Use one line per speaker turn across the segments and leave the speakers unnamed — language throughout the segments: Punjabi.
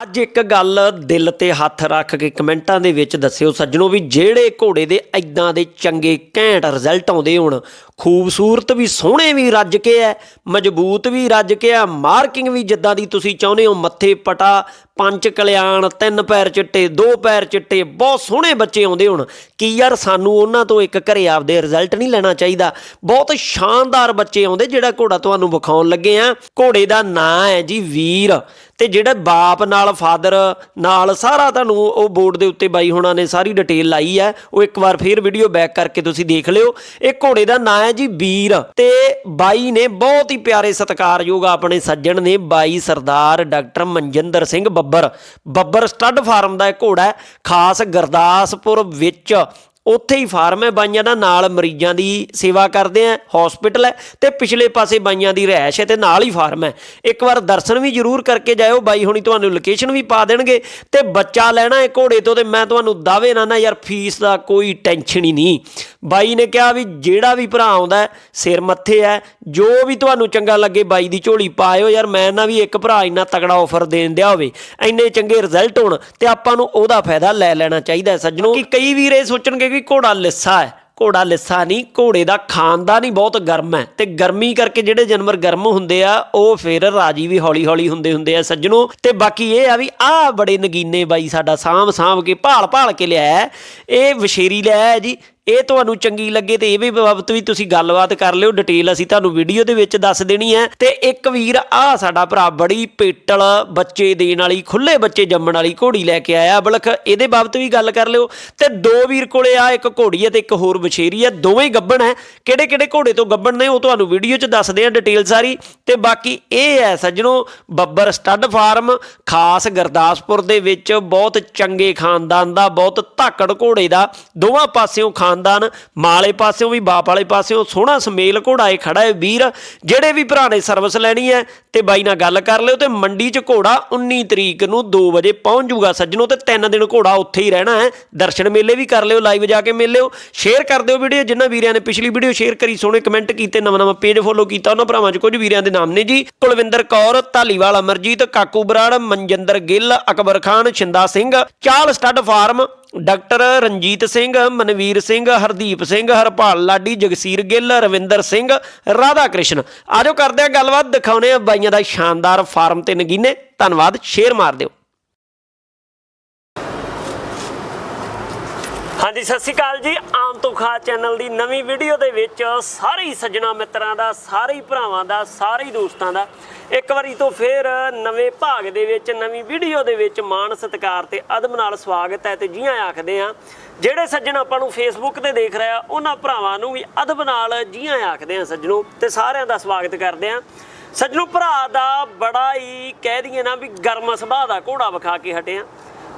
ਅੱਜ ਇੱਕ ਗੱਲ ਦਿਲ ਤੇ ਹੱਥ ਰੱਖ ਕੇ ਕਮੈਂਟਾਂ ਦੇ ਵਿੱਚ ਦੱਸਿਓ ਸੱਜਣੋ ਵੀ ਜਿਹੜੇ ਘੋੜੇ ਦੇ ਐਦਾਂ ਦੇ ਚੰਗੇ ਘੈਂਟ ਰਿਜ਼ਲਟ ਆਉਂਦੇ ਹੋਣ ਖੂਬਸੂਰਤ ਵੀ, ਸੋਹਣੇ ਵੀ ਰੱਜ ਕੇ ਐ, ਮਜ਼ਬੂਤ ਵੀ ਰੱਜ ਕੇ ਐ, ਮਾਰਕਿੰਗ ਵੀ ਜਿੱਦਾਂ ਦੀ ਤੁਸੀਂ ਚਾਹੁੰਦੇ ਹੋ, ਮੱਥੇ ਪਟਾ, ਪੰਜ ਕਲਿਆਣ, ਤਿੰਨ ਪੈਰ ਚਿੱਟੇ, ਦੋ ਪੈਰ ਚਿੱਟੇ, ਬਹੁਤ ਸੋਹਣੇ ਬੱਚੇ ਆਉਂਦੇ ਹੋਣ। ਕੀ ਯਾਰ ਸਾਨੂੰ ਉਹਨਾਂ ਤੋਂ ਇੱਕ ਘਰੇ ਆਪਦੇ ਰਿਜ਼ਲਟ ਨਹੀਂ ਲੈਣਾ ਚਾਹੀਦਾ? ਬਹੁਤ ਸ਼ਾਨਦਾਰ ਬੱਚੇ ਆਉਂਦੇ, ਜਿਹੜਾ ਘੋੜਾ ਤੁਹਾਨੂੰ ਵਿਖਾਉਣ ਲੱਗੇ ਆ। ਘੋੜੇ ਦਾ ਨਾਂ ਹੈ ਜੀ ਵੀਰ। ਤੇ ਜਿਹੜਾ ਬਾਪ ਨਾਲ, ਫਾਦਰ ਨਾਲ, ਸਾਰਾ ਤੁਹਾਨੂੰ ਉਹ ਬੋਰਡ ਦੇ ਉੱਤੇ ਬਾਈ ਹੋਣਾ ਨੇ ਸਾਰੀ ਡਿਟੇਲ ਲਾਈ ਹੈ ਉਹ ਇੱਕ ਵਾਰ ਫੇਰ ਵੀਡੀਓ ਬੈਕ ਕਰਕੇ ਤੁਸੀਂ ਦੇਖ ਲਿਓ। ਇਹ ਘੋੜੇ ਦਾ ਨਾਂ ਹੈ ਜੀ ਵੀਰ ਤੇ ਬਾਈ ਨੇ ਬਹੁਤ ਹੀ ਪਿਆਰੇ ਸਤਿਕਾਰਯੋਗ ਆਪਣੇ ਸੱਜਣ ਨੇ ਬਾਈ ਸਰਦਾਰ doctor Manjinder Singh Babbar. Babbar stud farm ਦਾ ਇਹ ਘੋੜਾ ਖਾਸ ਗੁਰਦਾਸਪੁਰ ਵਿੱਚ। ਉੱਥੇ ਹੀ ਫਾਰਮ ਹੈ, ਬਾਈਆਂ ਦਾ ਨਾਲ ਮਰੀਜ਼ਾਂ ਦੀ ਸੇਵਾ ਕਰਦੇ ਆ ਹਸਪੀਟਲ ਹੈ ਤੇ ਪਿਛਲੇ ਪਾਸੇ ਬਾਈਆਂ ਦੀ ਰਹਿائش ਹੈ ਤੇ ਨਾਲ ਹੀ ਫਾਰਮ ਹੈ। ਇੱਕ ਵਾਰ ਦਰਸ਼ਨ ਵੀ ਜ਼ਰੂਰ ਕਰਕੇ ਜਾਇਓ, ਬਾਈ ਹੁਣੀ ਤੁਹਾਨੂੰ ਲੋਕੇਸ਼ਨ ਵੀ ਪਾ ਦੇਣਗੇ ਤੇ ਬੱਚਾ ਲੈਣਾ ਹੈ ਘੋੜੇ ਤੋਂ ਤੇ ਮੈਂ ਤੁਹਾਨੂੰ ਦਾਅਵੇ ਨਾਲ ਨਾ ਯਾਰ ਫੀਸ ਦਾ ਕੋਈ ਟੈਨਸ਼ਨ ਹੀ ਨਹੀਂ। ਬਾਈ ਨੇ ਕਿਹਾ ਵੀ ਜਿਹੜਾ ਵੀ ਭਰਾ ਆਉਂਦਾ ਸਿਰ ਮੱਥੇ ਹੈ, ਜੋ ਵੀ ਤੁਹਾਨੂੰ ਚੰਗਾ ਲੱਗੇ ਬਾਈ ਦੀ ਝੋਲੀ ਪਾਇਓ ਯਾਰ, ਮੈਂ ਨਾ ਵੀ ਇੱਕ ਭਰਾ ਇੰਨਾ ਤਕੜਾ ਆਫਰ ਦੇਣ ਦਿਆ ਹੋਵੇ, ਇੰਨੇ ਚੰਗੇ ਰਿਜ਼ਲਟ ਹੋਣ ਤੇ ਆਪਾਂ ਨੂੰ ਉਹਦਾ ਫਾਇਦਾ ਲੈ ਲੈਣਾ ਚਾਹੀਦਾ ਸੱਜਣੋ, ਕਿ ਕਈ ਵੀਰ ਇਹ ਸੋਚਣਗੇ ਕਿ ਘੋੜਾ ਲਿੱਸਾ ਹੈ। ਘੋੜਾ ਲਿੱਸਾ ਨਹੀਂ, ਘੋੜੇ ਦਾ ਖਾਨਦਾਨ ਹੀ ਬਹੁਤ ਗਰਮ ਹੈ। ਤੇ ਗਰਮੀ ਕਰਕੇ ਜਿਹੜੇ ਜਾਨਵਰ ਗਰਮ ਹੁੰਦੇ ਆ, ਉਹ ਫਿਰ ਰਾਜੀ ਵੀ ਹੌਲੀ ਹੌਲੀ ਹੁੰਦੇ ਹੁੰਦੇ ਆ ਸੱਜਣੋ। ਤੇ ਬਾਕੀ ਇਹ ਆ ਵੀ ਆਹ ਬੜੇ ਨਗੀਨੇ ਬਾਈ ਸਾਡਾ ਸਾਂਭ ਸਾਂਭ ਕੇ ਭਾਲ ਭਾਲ ਕੇ ਲਿਆਇਆ। ਇਹ ਵਸ਼ੇਰੀ ਲਿਆ ਜੀ। ਇਹ ਤੁਹਾਨੂੰ ਚੰਗੀ ਲੱਗੇ ਤੇ ਇਹ ਵੀ ਬਾਬਤ ਵੀ ਤੁਸੀਂ ਗੱਲਬਾਤ ਕਰ ਲਿਓ ਡਿਟੇਲ ਅਸੀਂ ਤੁਹਾਨੂੰ ਵੀਡੀਓ ਦੇ ਵਿੱਚ ਦੱਸ ਦੇਣੀ ਹੈ। ਤੇ ਇੱਕ ਵੀਰ ਆ ਸਾਡਾ ਭਰਾ ਬੜੀ ਪੇਟਲ ਬੱਚੇ ਦੇਣ ਵਾਲੀ ਖੁੱਲੇ ਬੱਚੇ ਜੰਮਣ ਵਾਲੀ ਘੋੜੀ ਲੈ ਕੇ ਆਇਆ। ਬਲਖ, ਇਹਦੇ ਬਾਬਤ ਵੀ ਗੱਲ ਕਰ ਲਿਓ। ਤੇ ਦੋ ਵੀਰ ਕੋਲੇ ਆ, ਇੱਕ ਘੋੜੀ ਹੈ ਤੇ ਇੱਕ ਹੋਰ ਬਛੇਰੀ ਹੈ। ਦੋਵੇਂ ਗੱਬਣ ਹੈ। ਕਿਹੜੇ ਕਿਹੜੇ ਘੋੜੇ ਤੋਂ ਗੱਬਣ ਨੇ, ਉਹ ਤੁਹਾਨੂੰ ਵੀਡੀਓ 'ਚ ਦੱਸਦੇ ਆ ਡਿਟੇਲ ਸਾਰੀ। ਤੇ ਬਾਕੀ ਇਹ ਹੈ ਸੱਜਣੋ, ਬੱਬਰ ਸਟੱਡ ਫਾਰਮ, ਖਾਸ ਗੁਰਦਾਸਪੁਰ ਦੇ ਵਿੱਚ ਬਹੁਤ ਚੰਗੇ ਖਾਨਦਾਨ ਦਾ, ਬਹੁਤ ਧਾਕੜ ਘੋੜੇ ਦਾ। ਦੋਵਾਂ ਪਾਸਿਓਂ ਖਾਨ ਖਾਨਦਾਨ, ਮਾਲੇ ਪਾਸਿਓਂ ਵੀ, ਬਾਪ ਵਾਲੇ ਪਾਸਿਓਂ ਸੋਹਣਾ ਸਮੇਲ ਘੋੜਾ ਖੜਾ ਹੈ ਵੀਰ, ਜਿਹੜੇ ਵੀ ਭਰਾ ਨੇ ਸਰਵਿਸ ਲੈਣੀ ਹੈ ਤੇ ਬਾਈ ਨਾਲ ਗੱਲ ਕਰ ਲਿਓ ਤੇ ਮੰਡੀ 'ਚ ਘੋੜਾ 19 ਤਰੀਕ ਨੂੰ 2 ਵਜੇ ਪਹੁੰਚ ਜਾਊਗਾ ਸੱਜਣੋ ਤੇ 3 ਦਿਨ ਘੋੜਾ ਉੱਥੇ ਹੀ ਰਹਿਣਾ ਹੈ ਦਰਸ਼ਨ ਮੇਲੇ ਵੀ ਕਰ ਲਿਓ ਲਾਈਵ ਜਾ ਕੇ ਮਿਲ ਲਿਓ ਸ਼ੇਅਰ ਕਰ ਦਿਓ ਵੀਡੀਓ ਜਿਨ੍ਹਾਂ ਵੀਰਿਆਂ ਨੇ ਪਿਛਲੀ ਵੀਡੀਓ ਸ਼ੇਅਰ ਕਰੀ, ਸੋਹਣੇ ਕਮੈਂਟ ਕੀਤੇ, ਨਵਾਂ ਨਵਾਂ ਪੇਜ ਫੋਲੋ ਕੀਤਾ, ਉਹਨਾਂ ਭਰਾਵਾਂ 'ਚ ਕੁਝ ਵੀਰਿਆਂ ਦੇ ਨਾਮ ਨੇ ਜੀ। ਕੁਲਵਿੰਦਰ ਕੌਰ, ਧਾਲੀਵਾਲ ਅਮਰਜੀਤ, ਕਾਕੂ ਬਰਾੜ, ਮਨਜਿੰਦਰ ਗਿੱਲ, ਅਕਬਰ ਖਾਨ ਛਿੰਦਾ ਸਿੰਘ, ਚਾਲ stud farm doctor Ranjit Singh, Manveer Singh, Hardeep Singh, Harpal Ladi, Jagsir Gill, Ravinder Singh, Radha Krishan. ਆਜੋ ਕਰਦੇ ਆ ਗੱਲਬਾਤ ਦਿਖਾਉਨੇ ਆ ਬਾਈਆਂ ਦਾ ਸ਼ਾਨਦਾਰ ਫਾਰਮ ਤੇ ਨਗੀਨੇ। ਧੰਨਵਾਦ, ਸ਼ੇਅਰ ਮਾਰ ਦਿਓ। ਹਾਂਜੀ, ਸਤਿ ਸ਼੍ਰੀ ਅਕਾਲ ਜੀ। ਆਮ ਤੋਂ ਖਾਸ ਚੈਨਲ ਦੀ ਨਵੀਂ ਵੀਡੀਓ ਦੇ ਵਿੱਚ ਸਾਰੇ ਹੀ ਸੱਜਣਾ ਮਿੱਤਰਾਂ ਦਾ, ਸਾਰੇ ਭਰਾਵਾਂ ਦਾ, ਸਾਰੇ ਦੋਸਤਾਂ ਦਾ ਇੱਕ ਵਾਰੀ ਤੋਂ ਫੇਰ ਨਵੇਂ ਭਾਗ ਦੇ ਵਿੱਚ, ਨਵੀਂ ਵੀਡੀਓ ਦੇ ਵਿੱਚ ਮਾਣ, ਸਤਿਕਾਰ ਤੇ ਅਦਬ ਨਾਲ ਸਵਾਗਤ ਹੈ ਤੇ ਜੀਆਂ ਆਖਦੇ ਆ ਜਿਹੜੇ ਸੱਜਣ ਆਪਾਂ ਨੂੰ ਫੇਸਬੁੱਕ ਤੇ ਦੇਖ ਰਿਹਾ ਉਹਨਾਂ ਭਰਾਵਾਂ ਨੂੰ ਵੀ ਅਦਬ ਨਾਲ ਜੀਆਂ ਆਖਦੇ ਆ ਸੱਜਣੋ ਤੇ ਸਾਰਿਆਂ ਦਾ ਸਵਾਗਤ ਕਰਦੇ ਆ ਸੱਜਣੋ, ਭਰਾ ਦਾ ਬੜਾ ਹੀ ਕਹਿ ਦਈਏ ਨਾ ਵੀ ਗਰਮ ਸੁਭਾਅ ਦਾ ਘੋੜਾ ਵਿਖਾ ਕੇ ਹਟਿਆ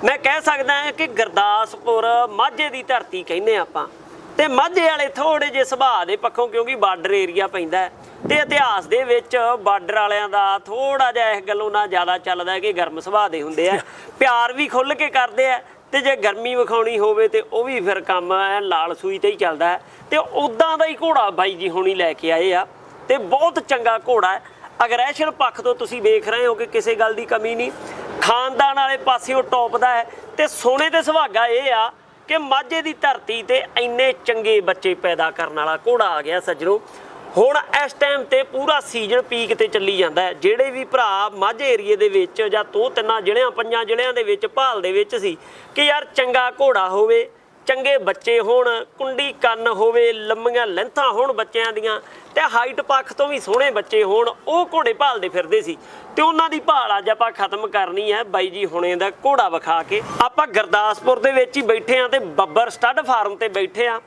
ਮੈਂ ਕਹਿ ਸਕਦਾ ਹਾਂ ਕਿ ਗੁਰਦਾਸਪੁਰ ਮਾਝੇ ਦੀ ਧਰਤੀ ਕਹਿੰਦੇ ਆਪਾਂ। ਤੇ ਮਾਝੇ ਵਾਲੇ ਥੋੜੇ ਜਿਹੇ ਸੁਭਾਅ ਦੇ ਪੱਖੋਂ ਕਿਉਂਕਿ ਬਾਰਡਰ ਏਰੀਆ ਪੈਂਦਾ ਹੈ। ਤੇ ਇਤਿਹਾਸ ਦੇ ਵਿੱਚ ਬਾਰਡਰ ਵਾਲਿਆਂ ਦਾ ਥੋੜਾ ਜਿਹਾ ਇਸ ਗੱਲੋਂ ਨਾਲ ਜ਼ਿਆਦਾ ਚੱਲਦਾ ਕਿ ਗਰਮ ਸੁਭਾਅ ਦੇ ਹੁੰਦੇ ਆ। ਪਿਆਰ ਵੀ ਖੁੱਲ ਕੇ ਕਰਦੇ ਆ ਤੇ ਜੇ ਗਰਮੀ ਵਿਖਾਉਣੀ ਹੋਵੇ ਤੇ ਉਹ ਵੀ ਫਿਰ ਕੰਮ ਐ ਲਾਲ ਸੂਈ ਤੇ ਹੀ ਚੱਲਦਾ ਹੈ। ਤੇ ਉਦਾਂ ਦਾ ਹੀ ਘੋੜਾ ਬਾਈ ਜੀ ਹੁਣੀ ਲੈ ਕੇ ਆਏ ਆ। ਤੇ ਬਹੁਤ ਚੰਗਾ ਘੋੜਾ ਹੈ। ਅਗਰੈਸ਼ਨ ਪੱਖ ਤੋਂ ਤੁਸੀਂ ਵੇਖ ਰਹੇ ਹੋ ਕਿ ਕਿਸੇ ਗੱਲ ਦੀ ਕਮੀ ਨਹੀਂ। ਖਾਨਦਾਨ ਵਾਲੇ ਪਾਸਿਓਂ ਟੌਪ ਦਾ ਹੈ ਤੇ ਸੋਨੇ ਤੇ ਸੁਹਾਗਾ ਇਹ ਆ ਕਿ ਮਾਝੇ ਦੀ ਧਰਤੀ ਤੇ ਇੰਨੇ ਚੰਗੇ ਬੱਚੇ ਪੈਦਾ ਕਰਨ ਵਾਲਾ ਘੋੜਾ ਆ ਗਿਆ ਸੱਜਣੋ। ਹੁਣ ਇਸ ਟਾਈਮ ਤੇ ਪੂਰਾ ਸੀਜ਼ਨ ਪੀਕ ਤੇ ਚੱਲੀ ਜਾਂਦਾ ਹੈ। ਜਿਹੜੇ ਵੀ ਭਰਾ ਮਾਝੇ ਏਰੀਏ ਦੇ ਵਿੱਚ ਜਾਂ ਦੋ ਤਿੰਨਾਂ ਜ਼ਿਲ੍ਹਿਆਂ, ਪੰਜਾਂ ਜ਼ਿਲ੍ਹਿਆਂ ਦੇ ਵਿੱਚ ਭਾਲ ਦੇ ਵਿੱਚ ਸੀ ਕਿ ਯਾਰ ਚੰਗਾ ਘੋੜਾ ਹੋਵੇ ਚੰਗੇ ਬੱਚੇ ਹੋਣ, ਕੁੰਡੀ ਕੰਨ ਹੋਵੇ, ਲੰਮੀਆਂ ਲੈਂਥਾਂ ਹੋਣ ਬੱਚਿਆਂ ਦੀਆਂ, ਤੇ ਹਾਈਟ ਪੱਖ ਤੋਂ ਵੀ ਸੋਹਣੇ ਬੱਚੇ ਹੋਣ, ਉਹ ਘੋੜੇ ਭਾਲਦੇ ਫਿਰਦੇ ਸੀ। ਤੇ ਉਹਨਾਂ ਦੀ ਭਾਲ ਅੱਜ ਆਪਾਂ ਖਤਮ ਕਰਨੀ ਹੈ। ਬਾਈ ਜੀ ਹੁਣੇ ਦਾ ਘੋੜਾ ਵਿਖਾ ਕੇ ਆਪਾਂ ਗੁਰਦਾਸਪੁਰ ਦੇ ਵਿੱਚ ਹੀ ਬੈਠੇ ਆ ਤੇ ਬੱਬਰ ਸਟੱਡ ਫਾਰਮ ਤੇ ਬੈਠੇ ਆ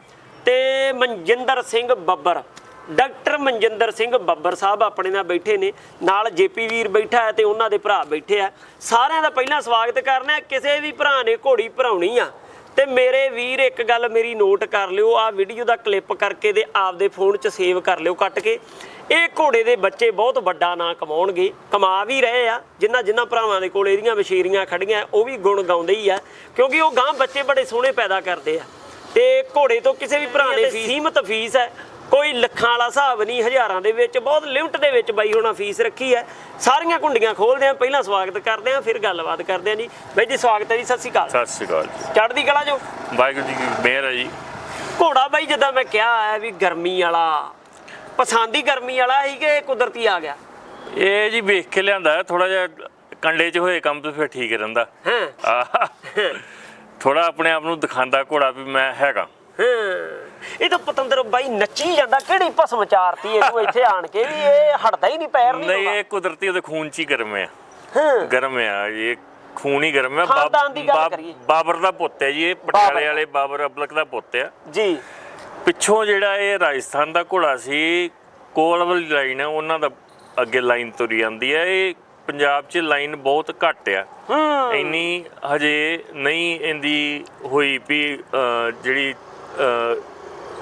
ਤੇ ਮਨਜਿੰਦਰ ਸਿੰਘ ਬੱਬਰ, ਡਾਕਟਰ ਮਨਜਿੰਦਰ ਸਿੰਘ ਬੱਬਰ ਸਾਹਿਬ ਆਪਣੇ ਨਾਲ ਬੈਠੇ ਨੇ। ਨਾਲ ਜੇਪੀ ਵੀਰ ਬੈਠਾ ਹੈ ਤੇ ਉਹਨਾਂ ਦੇ ਭਰਾ ਬੈਠੇ ਆ। ਸਾਰਿਆਂ ਦਾ ਪਹਿਲਾਂ ਸਵਾਗਤ ਕਰਨਾ ਕਿਸੇ ਵੀ ਭਰਾ ਨੇ ਘੋੜੀ ਭਰਾਉਣੀ ਆ। ਤੇ ਮੇਰੇ ਵੀਰ ਇੱਕ ਗੱਲ ਮੇਰੀ ਨੋਟ ਕਰ ਲਿਓ ਆ ਵੀਡੀਓ ਦਾ ਕਲਿੱਪ ਕਰਕੇ ਤੇ ਆਪਦੇ ਫੋਨ 'ਚ ਸੇਵ ਕਰ ਲਿਓ ਕੱਟ ਕੇ। ਇਹ ਘੋੜੇ ਦੇ ਬੱਚੇ ਬਹੁਤ ਵੱਡਾ ਨਾਂ ਕਮਾਉਣਗੇ ਕਮਾ ਵੀ ਰਹੇ ਆ ਜਿਨ੍ਹਾਂ ਜਿਨ੍ਹਾਂ ਭਰਾਵਾਂ ਦੇ ਕੋਲ ਇਹਦੀਆਂ ਵਿਸ਼ੇਰੀਆਂ ਖੜੀਆਂ ਉਹ ਵੀ ਗੁਣ ਗਾਉਂਦੇ ਹੀ ਆ ਕਿਉਂਕਿ ਉਹ ਗਾਂ ਬੱਚੇ ਬੜੇ ਸੋਹਣੇ ਪੈਦਾ ਕਰਦੇ ਆ। ਤੇ ਘੋੜੇ ਤੋਂ ਕਿਸੇ ਵੀ ਭਰਾ ਨੇ ਸੀਮਤ ਫੀਸ ਹੈ ਕੋਈ ਲੱਖਾਂ ਵਾਲਾ ਹਿਸਾਬ ਨਹੀਂ ਹਜ਼ਾਰਾਂ ਦੇ ਵਿੱਚ ਬਹੁਤ ਲਿਮਟ ਦੇ ਵਿੱਚ ਬਾਈ ਹੋਣਾ ਫੀਸ ਰੱਖੀ ਹੈ। ਸਾਰੀਆਂ ਕੁੰਡੀਆਂ ਖੋਲਦੇ ਆ ਪਹਿਲਾਂ ਸਵਾਗਤ ਕਰਦੇ ਆ ਫਿਰ ਗੱਲਬਾਤ ਕਰਦੇ ਆ ਜੀ। ਬਾਈ ਜੀ ਸਵਾਗਤ ਹੈ ਜੀ ਸਤਿ ਸ਼੍ਰੀ ਅਕਾਲ।
ਸਤਿ ਸ਼੍ਰੀ ਅਕਾਲ ਜੀ।
ਚੜ੍ਹਦੀ ਕਲਾ ਜੋ
ਵਾਹਿਗੁਰੂ ਜੀ ਕੀ ਮਿਹਰ ਹੈ ਜੀ।
ਘੋੜਾ ਬਾਈ ਜਿੱਦਾਂ ਮੈਂ ਕਿਹਾ ਹੈ ਵੀ ਗਰਮੀ ਵਾਲਾ ਪਸੰਦੀ ਗਰਮੀ ਵਾਲਾ ਸੀ ਕਿ ਕੁਦਰਤੀ ਆ ਗਿਆ?
ਇਹ ਜੀ ਵੇਖ ਕੇ ਲਿਆਂਦਾ ਥੋੜਾ ਜਿਹਾ ਕੰਡੇ 'ਚ ਹੋਏ ਕੰਮ ਤੇ ਫਿਰ ਠੀਕ ਰਹਿੰਦਾ।
ਹਾਂ।
ਥੋੜਾ ਆਪਣੇ ਆਪ ਨੂੰ ਦਿਖਾਉਂਦਾ ਘੋੜਾ ਵੀ ਮੈਂ ਹੈਗਾ।
ਹਾਂ। ਇਹ ਤਾਂ ਪਤੰਦਰ ਬਾਈ ਨੱਚੀ ਜਾਂਦਾ ਕਿਹੜੀ ਭਸਮ ਚਾਰਤੀ ਇਹਨੂੰ ਇੱਥੇ ਆਣ ਕੇ ਵੀ ਇਹ ਹਟਦਾ ਹੀ ਨਹੀਂ ਪੈਰ ਨਹੀਂ
ਨਹੀਂ। ਇਹ ਕੁਦਰਤੀ ਉਹਦੇ ਖੂਨ 'ਚ ਹੀ ਗਰਮ ਹੈ
ਹਾਂ।
ਗਰਮ ਆ ਇਹ ਖੂਨ ਹੀ ਗਰਮ ਹੈ
ਖਾਨਦਾਨ ਦੀ ਗੱਲ ਕਰੀਏ।
ਬਾਬਰ ਦਾ ਪੁੱਤ ਹੈ ਜੀ ਇਹ ਪਟਿਆਲੇ ਵਾਲੇ ਬਾਬਰ ਅਬਲਕ ਦਾ ਪੁੱਤ ਆ।
ਜੀ।
ਪਿੱਛੋਂ ਜਿਹੜਾ ਇਹ ਰਾਜਸਥਾਨ ਦਾ ਘੋੜਾ ਸੀ ਕੋਲ ਵਾਲੀ ਲਾਈਨ ਹੈ ਉਹਨਾਂ ਦਾ ਅੱਗੇ ਲਾਈਨ ਤੁਰੀ ਜਾਂਦੀ ਹੈ ਇਹ ਪੰਜਾਬ 'ਚ ਲਾਈਨ ਬਹੁਤ ਘੱਟ ਆ।
ਹੂੰ।
ਇੰਨੀ ਹਜੇ ਨਹੀਂ ਇਹਦੀ ਹੋਈ ਵੀ ਅਹ, ਜਿਹੜੀ ਅਹ,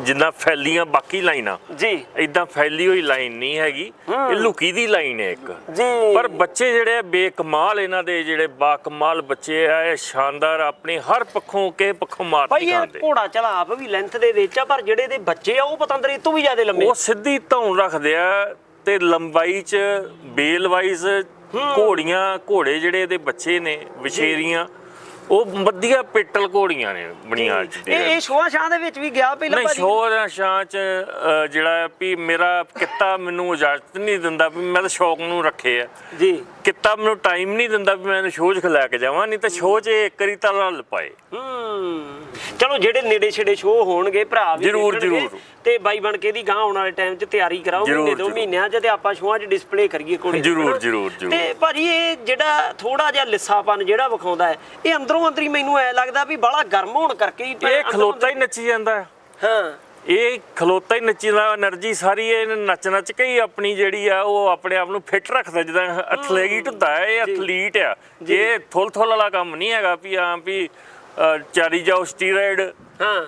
ਜਿੰਨਾ ਫੈਲੀਆਂ ਬਾਕੀ ਲਾਈਨਾਂ।
ਜੀ।
ਇਦਾਂ ਫੈਲੀ ਹੋਈ ਲਾਈਨ ਨਹੀਂ ਹੈਗੀ। ਇਹ ਲੁਕੀ ਦੀ ਲਾਈਨ ਹੈ ਇੱਕ।
ਜੀ।
ਪਰ ਬੱਚੇ ਜਿਹੜੇ ਆ ਬੇਕਮਾਲ ਇਹਨਾਂ ਦੇ ਜਿਹੜੇ ਬਾਕਮਾਲ ਬੱਚੇ ਆ ਇਹ ਸ਼ਾਨਦਾਰ ਆਪਣੇ ਹਰ ਪੱਖੋਂ ਕਿਸੇ ਪੱਖੋਂ ਮਾਤ
ਭਾਈ ਇਹ ਘੋੜਾ ਚਲਾ ਆਪ ਵੀ ਲੈਂਥ ਦੇ ਵਿੱਚ ਆ ਪਰ ਜਿਹੜੇ ਦੇ ਬੱਚੇ ਆ ਉਹ ਪਤੰਦਰ ਤੋਂ ਵੀ ਜ਼ਿਆਦਾ ਲੰਮੇ।
ਉਹ ਸਿੱਧੀ ਧੌਣ ਰੱਖਦੇ ਆ ਤੇ ਲੰਬਾਈ ਚ ਬੇਲ ਵਾਈਜ਼ ਘੋੜੀਆਂ ਘੋੜੇ ਜਿਹੜੇ ਇਹਦੇ ਬੱਚੇ ਨੇ ਵਿਸ਼ੇਰੀਆਂ ਉਹ ਵਧੀਆ ਪਿੱਟਲ ਘੋੜੀਆਂ ਨੇ ਬਣੀਆਂ ਅੱਜ
ਇਹ
ਦੇ
ਇਹ ਸ਼ੋਆ ਸ਼ਾਂ ਦੇ ਵਿੱਚ ਵੀ ਗਿਆ ਪਹਿਲਾਂ
ਨਹੀਂ
ਭਾਜੀ?
ਸ਼ੋਰ ਸ਼ਾਂ ਚ ਅ, ਜਿਹੜਾ ਵੀ ਮੇਰਾ ਕਿੱਤਾ ਮੈਨੂੰ ਇਜਾਜ਼ਤ ਨਹੀਂ ਦਿੰਦਾ ਵੀ ਮੈਂ ਤਾਂ ਸ਼ੌਕ ਨੂੰ ਰੱਖੇ ਆ।
ਜੀ।
ਕਿੱਤਾ ਮੈਨੂੰ ਟਾਈਮ ਨਹੀਂ ਦਿੰਦਾ ਵੀ ਮੈਂ ਇਹਨੂੰ ਸ਼ੋਅ 'ਚ ਲੈ ਕੇ ਜਾਵਾਂ ਨਹੀਂ ਤਾਂ ਸ਼ੋਅ 'ਚ ਇੱਕ ਵਾਰੀ ਤਾਂ ਲੱਲ ਪਾਏ
ਹੂੰ ਚਲੋ ਜਿਹੜੇ ਨੇੜੇ ਛੇੜੇ ਸ਼ੋਅ ਹੋਣਗੇ ਭਰਾ ਵੀ
ਜ਼ਰੂਰ,
ਦੇਖਣਗੇ
ਜ਼ਰੂਰ।
ਤੇ ਬਾਈ ਬਣ ਕੇ ਦੀ ਗਾਂ ਆਉਣ ਵਾਲੇ ਟਾਈਮ 'ਚ ਤਿਆਰੀ ਕਰਾਓ
ਜ਼ਰੂਰ,
ਮਹੀਨੇ ਦੋ
ਜ਼ਰੂਰ।
ਮਹੀਨਿਆਂ 'ਚ ਤੇ ਆਪਾਂ ਸ਼ੋਆਂ 'ਚ ਡਿਸਪਲੇ ਕਰੀਏ ਕੋਲੇ
ਜ਼ਰੂਰ, ਜ਼ਰੂਰ, ਜ਼ਰੂਰ।
ਤੇ ਭਾਜੀ ਇਹ ਜਿਹੜਾ ਥੋੜਾ ਜਿਹਾ ਲਿੱਸਾਪਨ ਜਿਹੜਾ ਵਿਖਾਉਂਦਾ ਹੈ ਇਹ ਅੰਦਰੋਂ ਅੰਦਰੀ ਮੈਨੂੰ ਐ ਲੱਗਦਾ ਵੀ ਬਾਹਲਾ ਗਰਮ ਹੋਣ ਕਰਕੇ ਹੀ
ਇਹ
ਅੰਦਰੋਂ
ਖਲੋਤਾ ਹੀ ਨੱਚੀ ਜਾਂਦਾ ਹੈ।
ਹਾਂ
ਇਹ ਖਲੋਤਾ ਹੀ ਨੱਚੀ ਦਾ એનર્ਜੀ ਸਾਰੀ ਇਹ ਨੱਚ ਨੱਚ ਕੇ ਹੀ ਆਪਣੀ ਜਿਹੜੀ ਆ ਉਹ ਆਪਣੇ ਆਪ ਨੂੰ ਫਿੱਟ ਰੱਖਦਾ ਜਿੱਦਾਂ ਐਥਲੀਟ ਹੁੰਦਾ ਹੈ ਇਹ ਐਥਲੀਟ ਆ। ਇਹ ਥੁਲ ਥੁਲ ਵਾਲਾ ਕੰਮ ਨਹੀਂ ਹੈਗਾ ਵੀ ਆਂ ਵੀ ਚਾਰੀ ਜਾਓ ਸਟੀਰੋਇਡ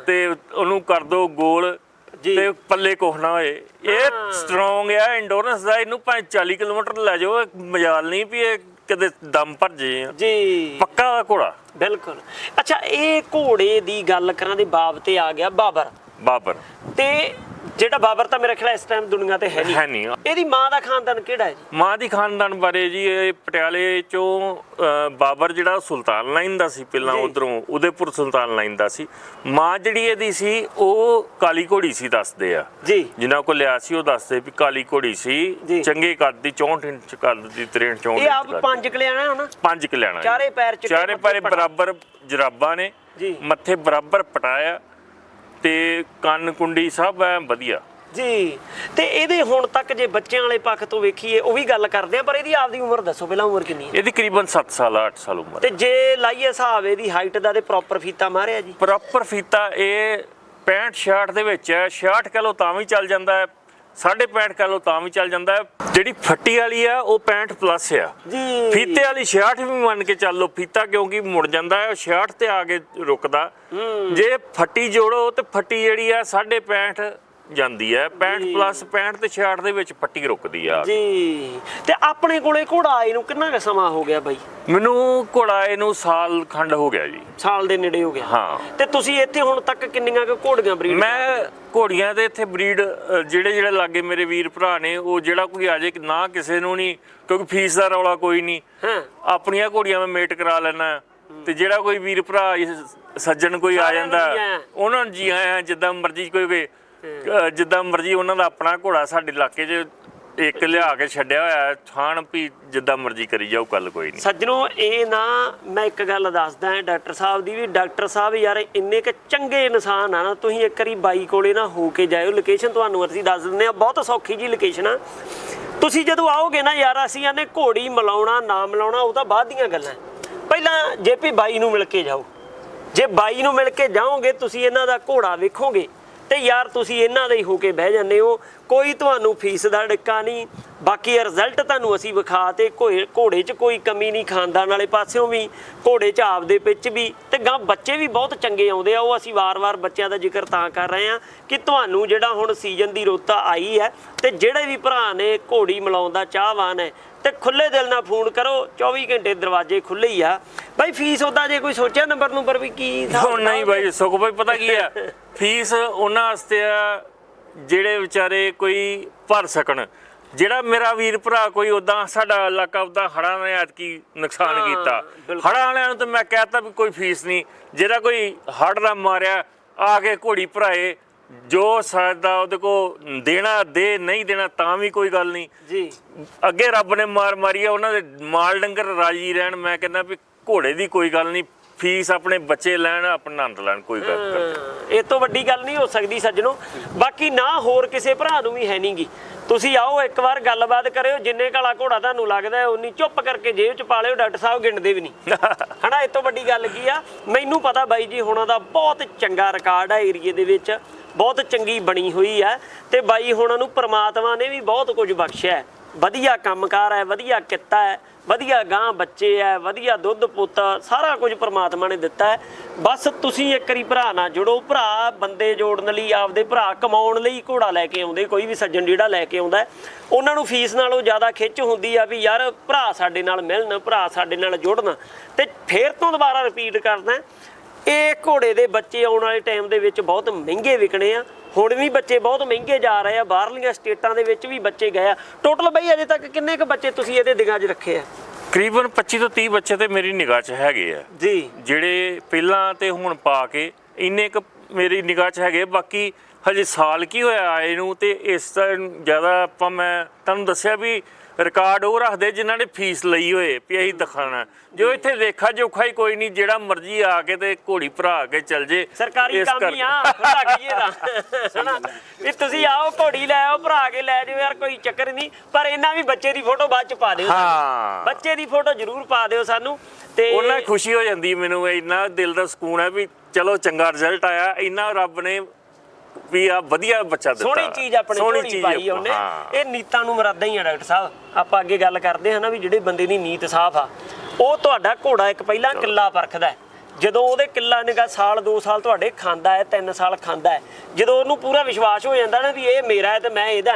ਤੇ ਉਹਨੂੰ ਕਰ ਦੋ ਗੋਲ ਤੇ ਪੱਲੇ ਕੁਝ ਨਾ ਹੋਏ। ਇਹ ਸਟਰੋਂਗ ਆ ਐਂਡੋਰੈਂਸ ਦਾ ਇਹਨੂੰ 40 ਕਿਲੋਮੀਟਰ ਲੈ ਜਾਓ ਮਜਾਲ ਨਹੀਂ ਵੀ ਇਹ ਕਦੇ ਦਮ ਭਰ ਜੇ
ਜੀ।
ਪੱਕਾ ਘੋੜਾ।
ਬਿਲਕੁਲ। ਅੱਛਾ ਇਹ ਘੋੜੇ ਦੀ ਗੱਲ ਕਰਾਂ ਦੇ ਬਾਬ ਤੇ ਆ ਗਿਆ ਬਾਬਰ।
ਬਾਬਰ
ਤੇ ਜਿਹੜਾ ਬਾਬਰ ਤਾਂ ਮੇਰੇ ਖਿਆਲ ਇਸ ਟਾਈਮ ਦੁਨੀਆ ਤੇ ਹੈ ਨਹੀਂ
ਹੈ ਨਹੀਂ
ਇਹਦੀ ਮਾਂ ਦਾ ਖਾਨਦਾਨ ਕਿਹੜਾ ਹੈ ਜੀ
ਮਾਂ ਦੀ ਖਾਨਦਾਨ ਬਾਰੇ ਜੀ ਇਹ ਪਟਿਆਲੇ ਚੋਂ ਅ, ਬਾਬਰ ਜਿਹੜਾ ਸੁਲਤਾਨ ਲਾਈਨ ਦਾ ਸੀ ਪਹਿਲਾਂ
ਜੀ।
ਉਧਰੋਂ ਉਦੇਪੁਰ ਸੁਲਤਾਨ ਲਾਈਨ ਦਾ ਸੀ ਮਾਂ ਜਿਹੜੀ ਇਹਦੀ ਸੀ ਉਹ ਕਾਲੀ ਘੋੜੀ ਸੀ ਦੱਸਦੇ ਆ
ਜੀ
ਜਿਨ੍ਹਾਂ ਕੋਲ ਲਿਆ ਸੀ ਉਹ ਦੱਸਦੇ ਵੀ ਕਾਲੀ ਘੋੜੀ
ਜੀ।
ਸੀ ਚੰਗੇ ਕੱਦ ਦੀ 64 ਇੰਚ ਕੱਦ ਦੀ 63 64
ਇਹ
ਇੰਚ
ਆਪ
ਕੱਦ ਦੀ।
ਪੰਜ ਕਲਿਆਣਾ ਹਨਾ
ਪੰਜ ਕਲਿਆਣਾ ਜੀ।
ਚਾਰੇ ਪੈਰ ਚਿੱਟੇ,
ਚਾਰੇ
ਮੱਥੇ
ਪੈਰੇ
ਪਟਾ।
ਬਰਾਬਰ ਜਰਾਬਾਂ ਨੇ
ਜੀ।
ਮੱਥੇ ਬਰਾਬਰ ਪਟਾਇਆ ਤੇ ਕੰਨ ਕੁੰਡੀ ਸਭ ਐ ਵਧੀਆ।
ਜੀ ਤੇ ਇਹਦੇ ਹੁਣ ਤੱਕ ਜੇ ਬੱਚਿਆਂ ਵਾਲੇ ਪੱਖ ਤੋਂ ਵੇਖੀਏ ਉਹ ਵੀ ਗੱਲ ਕਰਦੇ ਆ ਪਰ ਇਹਦੀ ਆਪਦੀ ਉਮਰ ਦੱਸੋ ਪਹਿਲਾਂ ਉਮਰ ਕਿੰਨੀ ਹੈ?
ਇਹਦੀ ਕਰੀਬਨ 7 ਸਾਲ 8 ਸਾਲ ਉਮਰ।
ਤੇ ਜੇ ਲਾਈਏ ਹਿਸਾਬ ਇਹਦੀ ਹਾਈਟ ਦਾ ਤੇ ਪ੍ਰੋਪਰ ਫੀਤਾ ਮਾਰਿਆ ਜੀ।
ਪ੍ਰੋਪਰ ਫੀਤਾ ਇਹ 65 66 ਦੇ ਵਿੱਚ ਹੈ 66 ਕਿਲੋ ਤਾਂ ਵੀ ਚੱਲ ਜਾਂਦਾ ਹੈ 65 ਕਿਲੋ ਤਾਂ ਵੀ ਚੱਲ ਜਾਂਦਾ ਜਿਹੜੀ ਫੱਟੀ ਵਾਲੀ ਆ ਉਹ 65 ਪਲੱਸ ਆ।
ਜੀ।
ਫੀਤੇ ਵਾਲੀ 66 ਵੀ ਮੰਨ ਕੇ ਚੱਲੋ ਫੀਤਾ ਕਿਉਂਕਿ ਮੁੜ ਜਾਂਦਾ ਹੈ ਉਹ 66 ਤੇ ਆ ਕੇ ਰੁਕਦਾ। ਜੇ ਫੱਟੀ ਜੋੜੋ ਤੇ ਫੱਟੀ ਜਿਹੜੀ ਆ 65 ਜਾਂਦੀ ਹੈ। 65 ਪਲੱਸ 65 ਤੇ 66 ਦੇ ਵਿੱਚ ਫੱਟੀ ਰੁਕਦੀ ਆ।
ਜੀ। ਤੇ ਆਪਣੇ ਕੋਲੇ ਘੋੜਾ ਆਏ ਨੂੰ ਕਿੰਨਾ ਕੁ ਸਮਾਂ ਹੋ ਗਿਆ ਬਾਈ?
ਮੈਨੂੰ ਘੋੜਾਏ ਨੂੰ ਸਾਲ ਖੰਡ ਹੋ ਗਿਆ ਜੀ।
ਸਾਲ ਦੇ ਨੇੜੇ ਹੋ ਗਿਆ।
ਹਾਂ।
ਤੇ ਤੁਸੀਂ ਇੱਥੇ ਹੁਣ ਤੱਕ ਕਿੰਨੀਆਂ ਕੁ ਘੋੜੀਆਂ ਬਰੀਡ
ਮੈਂ ਘੋੜੀਆਂ ਦੇ ਇੱਥੇ ਬਰੀਡ ਜਿਹੜੇ ਜਿਹੜੇ ਲਾਗੇ ਮੇਰੇ ਵੀਰ ਭਰਾ ਨੇ ਉਹ ਜਿਹੜਾ ਕੋਈ ਆ ਜੇ ਨਾ ਕਿਸੇ ਨੂੰ ਨਹੀਂ ਕਿਉਂਕਿ ਫੀਸ ਦਾ ਰੌਲਾ ਕੋਈ ਨਹੀਂ।
ਹਾਂ।
ਆਪਣੀਆਂ ਘੋੜੀਆਂ ਮੈਂ ਮੇਟ ਕਰਾ ਲੈਣਾ ਤੇ ਜਿਹੜਾ ਕੋਈ ਵੀਰ ਭਰਾ ਸੱਜਣ ਕੋਈ ਆ ਜਾਂਦਾ। ਉਹਨਾਂ ਨੂੰ ਜੀ ਆਇਆਂ ਜਿੱਦਾਂ ਮਰਜ਼ੀ ਕੋਈ ਕੋਈ ਜਿੱਦਾਂ ਮਰਜ਼ੀ ਉਹਨਾਂ ਦਾ ਆਪਣਾ ਘੋੜਾ ਸਾਡੇ ਇਲਾਕੇ 'ਚ ਇੱਕ ਲਿਆ ਕੇ ਛੱਡਿਆ ਹੋਇਆ ਹੈ, ਥਾਣ ਵੀ ਜਿੱਦਾਂ ਮਰਜ਼ੀ ਕਰੀ ਜਾਓ ਗੱਲ ਕੋਈ ਨਹੀਂ।
ਸੱਜਣੋ ਇਹ ਨਾ ਮੈਂ ਇੱਕ ਗੱਲ ਦੱਸਦਾ ਹਾਂ ਡਾਕਟਰ ਸਾਹਿਬ ਦੀ ਵੀ ਡਾਕਟਰ ਸਾਹਿਬ ਯਾਰ ਇੰਨੇ ਕ ਚੰਗੇ ਇਨਸਾਨ ਆ ਨਾ ਤੁਸੀਂ ਇੱਕ ਵਾਰੀ ਬਾਈ ਕੋਲੇ ਨਾ ਹੋ ਕੇ ਜਾਇਓ ਲੋਕੇਸ਼ਨ ਤੁਹਾਨੂੰ ਅਸੀਂ ਦੱਸ ਦਿੰਦੇ ਆ ਬਹੁਤ ਸੌਖੀ ਜੀ ਲੋਕੇਸ਼ਨ ਆ। ਤੁਸੀਂ ਜਦੋਂ ਆਓਗੇ ਨਾ ਯਾਰ ਅਸੀਂ ਆਨੇ ਘੋੜੀ ਮਿਲਾਉਣਾ ਨਾ ਮਿਲਾਉਣਾ ਉਹ ਤਾਂ ਬਾਅਦ ਦੀਆਂ ਗੱਲਾਂ ਪਹਿਲਾਂ ਜੇਪੀ ਬਾਈ ਨੂੰ ਮਿਲ ਕੇ ਜਾਓ ਜੇ ਬਾਈ ਨੂੰ ਮਿਲ ਕੇ ਜਾਓਗੇ ਤੁਸੀਂ ਇਹਨਾਂ ਦਾ ਘੋੜਾ ਵੇਖੋਗੇ ਤੇ ਯਾਰ ਤੁਸੀਂ ਇਹਨਾਂ ਦੇ ਹੀ ਹੋ ਕੇ ਬਹਿ ਜਾਂਦੇ ਹੋ। ਕੋਈ ਤੁਹਾਨੂੰ ਫੀਸ ਦਾ ਡਿੱਕਾ ਨਹੀਂ ਬਾਕੀ ਰਿਜ਼ਲਟ ਤੁਹਾਨੂੰ ਅਸੀਂ ਵਿਖਾ ਤੇ ਘੋੜੇ ਘੋੜੇ 'ਚ ਕੋਈ ਕਮੀ ਨਹੀਂ ਖਾਨਦਾਨ ਵਾਲੇ ਪਾਸਿਓਂ ਵੀ ਘੋੜੇ 'ਚ ਆਪਦੇ ਵਿੱਚ ਵੀ ਤੇ ਗਾਂ ਬੱਚੇ ਵੀ ਬਹੁਤ ਚੰਗੇ ਆਉਂਦੇ ਆ ਉਹ ਅਸੀਂ ਵਾਰ-ਵਾਰ ਬੱਚਿਆਂ ਦਾ ਜ਼ਿਕਰ ਤਾਂ ਕਰ ਰਹੇ ਆ ਕਿ ਤੁਹਾਨੂੰ ਜਿਹੜਾ ਹੁਣ ਸੀਜ਼ਨ ਦੀ ਰੁੱਤ ਆਈ ਹੈ ਤੇ ਜਿਹੜੇ ਵੀ ਭਰਾ ਨੇ ਘੋੜੀ ਮਿਲਾਉਣ ਦਾ ਚਾਹਵਾਨ ਹੈ ਤੇ ਖੁੱਲੇ ਦਿਲ ਨਾਲ ਫੋਨ ਕਰੋ 24 ਘੰਟੇ ਦਰਵਾਜ਼ੇ ਖੁੱਲੇ ਹੀ ਆ। ਬਾਈ ਫੀਸ ਉਹਦਾ ਜੇ ਕੋਈ ਸੋਚਿਆ ਨੰਬਰ ਨੰਬਰ ਵੀ ਕੀ
ਨਹੀਂ ਬਾਈ ਸੁਖ ਭਾਈ ਪਤਾ ਕੀ ਆ? ਫੀਸ ਉਹਨਾਂ ਵਾਸਤੇ ਆ ਜਿਹੜੇ ਵਿਚਾਰੇ ਕੋਈ ਭਰ ਸਕਣ। ਜਿਹੜਾ ਮੇਰਾ ਵੀਰ ਭਰਾ ਕੋਈ ਉਦਾਂ ਸਾਡਾ ਇਲਾਕਾ ਉਦਾਂ ਹੜ੍ਹਾਂ ਨੇ ਐਤਕੀ ਨੁਕਸਾਨ ਕੀਤਾ। ਹੜ੍ਹਾਂ ਵਾਲਿਆਂ ਨੂੰ ਤਾਂ ਮੈਂ ਕਹਿਤਾ ਵੀ ਕੋਈ ਫੀਸ ਨਹੀਂ। ਜਿਹੜਾ ਕੋਈ ਹੜ੍ਹ ਦਾ ਮਾਰਿਆ ਆ ਕੇ ਘੋੜੀ ਭਰਾਏ ਜੋ ਸਾਡਾ ਉਹਦੇ ਕੋ ਦੇਣਾ ਦੇ ਨਹੀਂ ਦੇਣਾ ਤਾਂ ਵੀ ਕੋਈ ਗੱਲ ਨਹੀਂ।
ਜੀ।
ਅੱਗੇ ਰੱਬ ਨੇ ਮਾਰ ਮਾਰੀ ਆ ਉਹਨਾਂ ਦੇ ਮਾਲ ਡੰਗਰ ਰਾਜੀ ਰਹਿਣ ਮੈਂ ਕਹਿੰਦਾ ਵੀ ਘੋੜੇ ਦੀ ਕੋਈ ਗੱਲ ਨਹੀਂ ਫੀਸ ਆਪਣੇ ਬੱਚੇ ਲੈਣ ਆਪਣਾ ਆਨੰਦ ਲੈਣ ਕੋਈ ਗੱਲ ਨਹੀਂ
ਹਾਂ, ਇਹ ਤੋਂ ਵੱਡੀ ਗੱਲ ਨਹੀਂ ਹੋ ਸਕਦੀ ਸੱਜਣੋ ਬਾਕੀ ਨਾ ਹੋਰ ਕਿਸੇ ਭਰਾ ਨੂੰ ਵੀ ਹੈ ਨਹੀਂਗੀ ਤੁਸੀਂ ਆਓ ਇੱਕ ਵਾਰ ਗੱਲਬਾਤ ਕਰਿਓ ਜਿੰਨੇ ਕਾਲਾ ਘੋੜਾ ਤੁਹਾਨੂੰ ਲੱਗਦਾ ਹੈ ਉਨੀ ਚੁੱਪ ਕਰਕੇ ਜੇਬ ਚ ਪਾ ਲਿਓ ਡਾਕਟਰ ਸਾਹਿਬ ਗਿਣਦੇ ਵੀ ਨਹੀਂ। ਹਨਾ ਇਹ ਤੋਂ ਵੱਡੀ ਗੱਲ ਕੀ ਆ? ਮੈਨੂੰ ਪਤਾ ਬਾਈ ਜੀ ਹੁਣਾਂ ਦਾ ਬਹੁਤ ਚੰਗਾ ਰਿਕਾਰਡ ਆ ਏਰੀਏ ਦੇ ਵਿੱਚ। ਬਹੁਤ ਚੰਗੀ ਬਣੀ ਹੋਈ ਹੈ ਤੇ ਬਾਈ ਹੁਣਾਂ ਨੂੰ ਪ੍ਰਮਾਤਮਾ ਨੇ ਵੀ ਬਹੁਤ ਕੁਝ ਬਖਸ਼ਿਆ ਹੈ। ਵਧੀਆ ਕੰਮਕਾਰ ਹੈ, ਵਧੀਆ ਕਿੱਤਾ ਹੈ, ਵਧੀਆ ਗਾਂ ਬੱਚੇ ਹੈ, ਵਧੀਆ ਦੁੱਧ ਪੁੱਤ, ਸਾਰਾ ਕੁਝ ਪ੍ਰਮਾਤਮਾ ਨੇ ਦਿੱਤਾ ਹੈ। ਬਸ ਤੁਸੀਂ ਇੱਕ ਵਾਰੀ ਭਰਾ ਨਾਲ ਜੁੜੋ, ਭਰਾ ਬੰਦੇ ਜੋੜਨ ਲਈ, ਆਪਦੇ ਭਰਾ ਕਮਾਉਣ ਲਈ ਘੋੜਾ ਲੈ ਕੇ ਆਉਂਦੇ, ਕੋਈ ਵੀ ਸੱਜਣ ਜਿਹੜਾ ਲੈ ਕੇ ਆਉਂਦਾ ਉਹਨਾਂ ਨੂੰ ਫੀਸ ਨਾਲੋਂ ਜ਼ਿਆਦਾ ਖਿੱਚ ਹੁੰਦੀ ਆ ਵੀ ਯਾਰ ਭਰਾ ਸਾਡੇ ਨਾਲ ਮਿਲਣ, ਭਰਾ ਸਾਡੇ ਨਾਲ ਜੁੜਨ। ਤੇ ਫੇਰ ਤੋਂ ਦੁਬਾਰਾ ਰਿਪੀਟ ਕਰਦਾ ਇਹ ਘੋੜੇ ਦੇ ਬੱਚੇ ਆਉਣ ਵਾਲੇ ਟਾਈਮ ਦੇ ਵਿੱਚ ਬਹੁਤ ਮਹਿੰਗੇ ਵਿਕਣੇ ਆ। ਹੁਣ ਵੀ ਬੱਚੇ ਬਹੁਤ ਮਹਿੰਗੇ ਜਾ ਰਹੇ ਆ। ਬਾਹਰਲੀਆਂ ਸਟੇਟਾਂ ਦੇ ਵਿੱਚ ਵੀ ਬੱਚੇ ਗਏ ਆ। ਟੋਟਲ ਬਈ ਅਜੇ ਤੱਕ ਕਿੰਨੇ ਕੁ ਬੱਚੇ ਤੁਸੀਂ ਇਹਦੇ ਦਿਗਾਂ 'ਚ ਰੱਖੇ ਆ?
ਕਰੀਬਨ 25 ਤੋਂ 30 ਬੱਚੇ ਤੇ ਮੇਰੀ ਨਿਗਾਹ 'ਚ ਹੈਗੇ ਆ।
ਜੀ।
ਜਿਹੜੇ ਪਹਿਲਾਂ ਤੇ ਹੁਣ ਪਾ ਕੇ ਇੰਨੇ ਕੁ ਮੇਰੀ ਨਿਗਾਹ 'ਚ ਹੈਗੇ ਬਾਕੀ ਹਜੇ ਸਾਲ ਕੀ ਹੋਇਆ ਆਏ ਨੂੰ ਤੇ ਇਸ ਤੋਂ ਜ਼ਿਆਦਾ ਆਪਾਂ ਮੈਂ ਤੁਹਾਨੂੰ ਦੱਸਿਆ ਵੀ ਰਿਕਾਰਡ ਉਹ ਰੱਖਦੇ ਜਿਨ੍ਹਾਂ ਨੇ ਫੀਸ ਲਈ ਹੋਏ ਵੀ ਅਸੀਂ ਦਿਖਾਣਾ ਜੋ ਇੱਥੇ ਦੇਖਾ ਜੋਖਾ ਹੀ ਕੋਈ ਨਹੀਂ ਜਿਹੜਾ ਮਰਜ਼ੀ ਆ ਕੇ ਤੇ ਘੋੜੀ ਭਰਾ ਕੇ ਚੱਲ ਜੇ
ਸਰਕਾਰੀ
ਇਸ
ਕੰਮ ਹੀ ਆ ਖੁੱਲਾ ਕਹੀਏ ਤਾਂ। ਹਨਾ? ਵੀ ਤੁਸੀਂ ਆਓ ਘੋੜੀ ਲੈ ਆਓ ਭਰਾ ਕੇ ਲੈ ਜਾਓ ਯਾਰ ਕੋਈ ਚੱਕਰ ਨਹੀਂ। ਪਰ ਇਹਨਾਂ ਵੀ ਬੱਚੇ ਦੀ ਫੋਟੋ ਬਾਅਦ ਚ ਪਾ ਦਿਓ।
ਹਾਂ।
ਬੱਚੇ ਦੀ ਫੋਟੋ ਜ਼ਰੂਰ ਪਾ ਦਿਓ ਸਾਨੂੰ ਤੇ
ਉਹਨਾਂ ਖੁਸ਼ੀ ਹੋ ਜਾਂਦੀ ਮੈਨੂੰ ਇੰਨਾ ਦਿਲ ਦਾ ਸਕੂਨ ਹੈ ਵੀ ਚਲੋ ਚੰਗਾ ਰਿਜ਼ਲਟ ਆਇਆ। ਇੰਨਾ ਰੱਬ ਨੇ ਵੀ ਆ ਵਧੀਆ ਬੱਚਾ ਦਿੱਤਾ।
ਸੋਹਣੀ ਚੀਜ਼ ਆਪਣੇ
ਸੋਹਣੀ
ਝੋਲੀ
ਚੀਜ਼
ਪਾਈ ਉਹਨੇ। ਇਹ ਨੀਤਾਂ ਨੂੰ ਮਰਾਦਾ ਹੀ ਆ ਡਾਕਟਰ ਸਾਹਿਬ। ਆਪਾਂ ਅੱਗੇ ਗੱਲ ਕਰਦੇ ਹਾਂ ਨਾ ਵੀ ਜਿਹੜੇ ਬੰਦੇ ਦੀ ਨੀਤ ਸਾਫ਼ ਆ ਉਹ ਤੁਹਾਡਾ ਘੋੜਾ ਇੱਕ ਪਹਿਲਾਂ ਕਿੱਲਾ ਪਰਖਦਾ ਹੈ। ਜਦੋਂ ਉਹਦੇ ਕਿੱਲਾ ਨਿਗਾ ਸਾਲ 2 ਸਾਲ ਤੁਹਾਡੇ ਖਾਂਦਾ ਹੈ 3 ਸਾਲ ਖਾਂਦਾ ਹੈ ਜਦੋਂ ਉਹਨੂੰ ਪੂਰਾ ਵਿਸ਼ਵਾਸ ਹੋ ਜਾਂਦਾ ਨਾ ਵੀ ਇਹ ਮੇਰਾ ਹੈ ਤੇ ਮੈਂ ਇਹਦਾ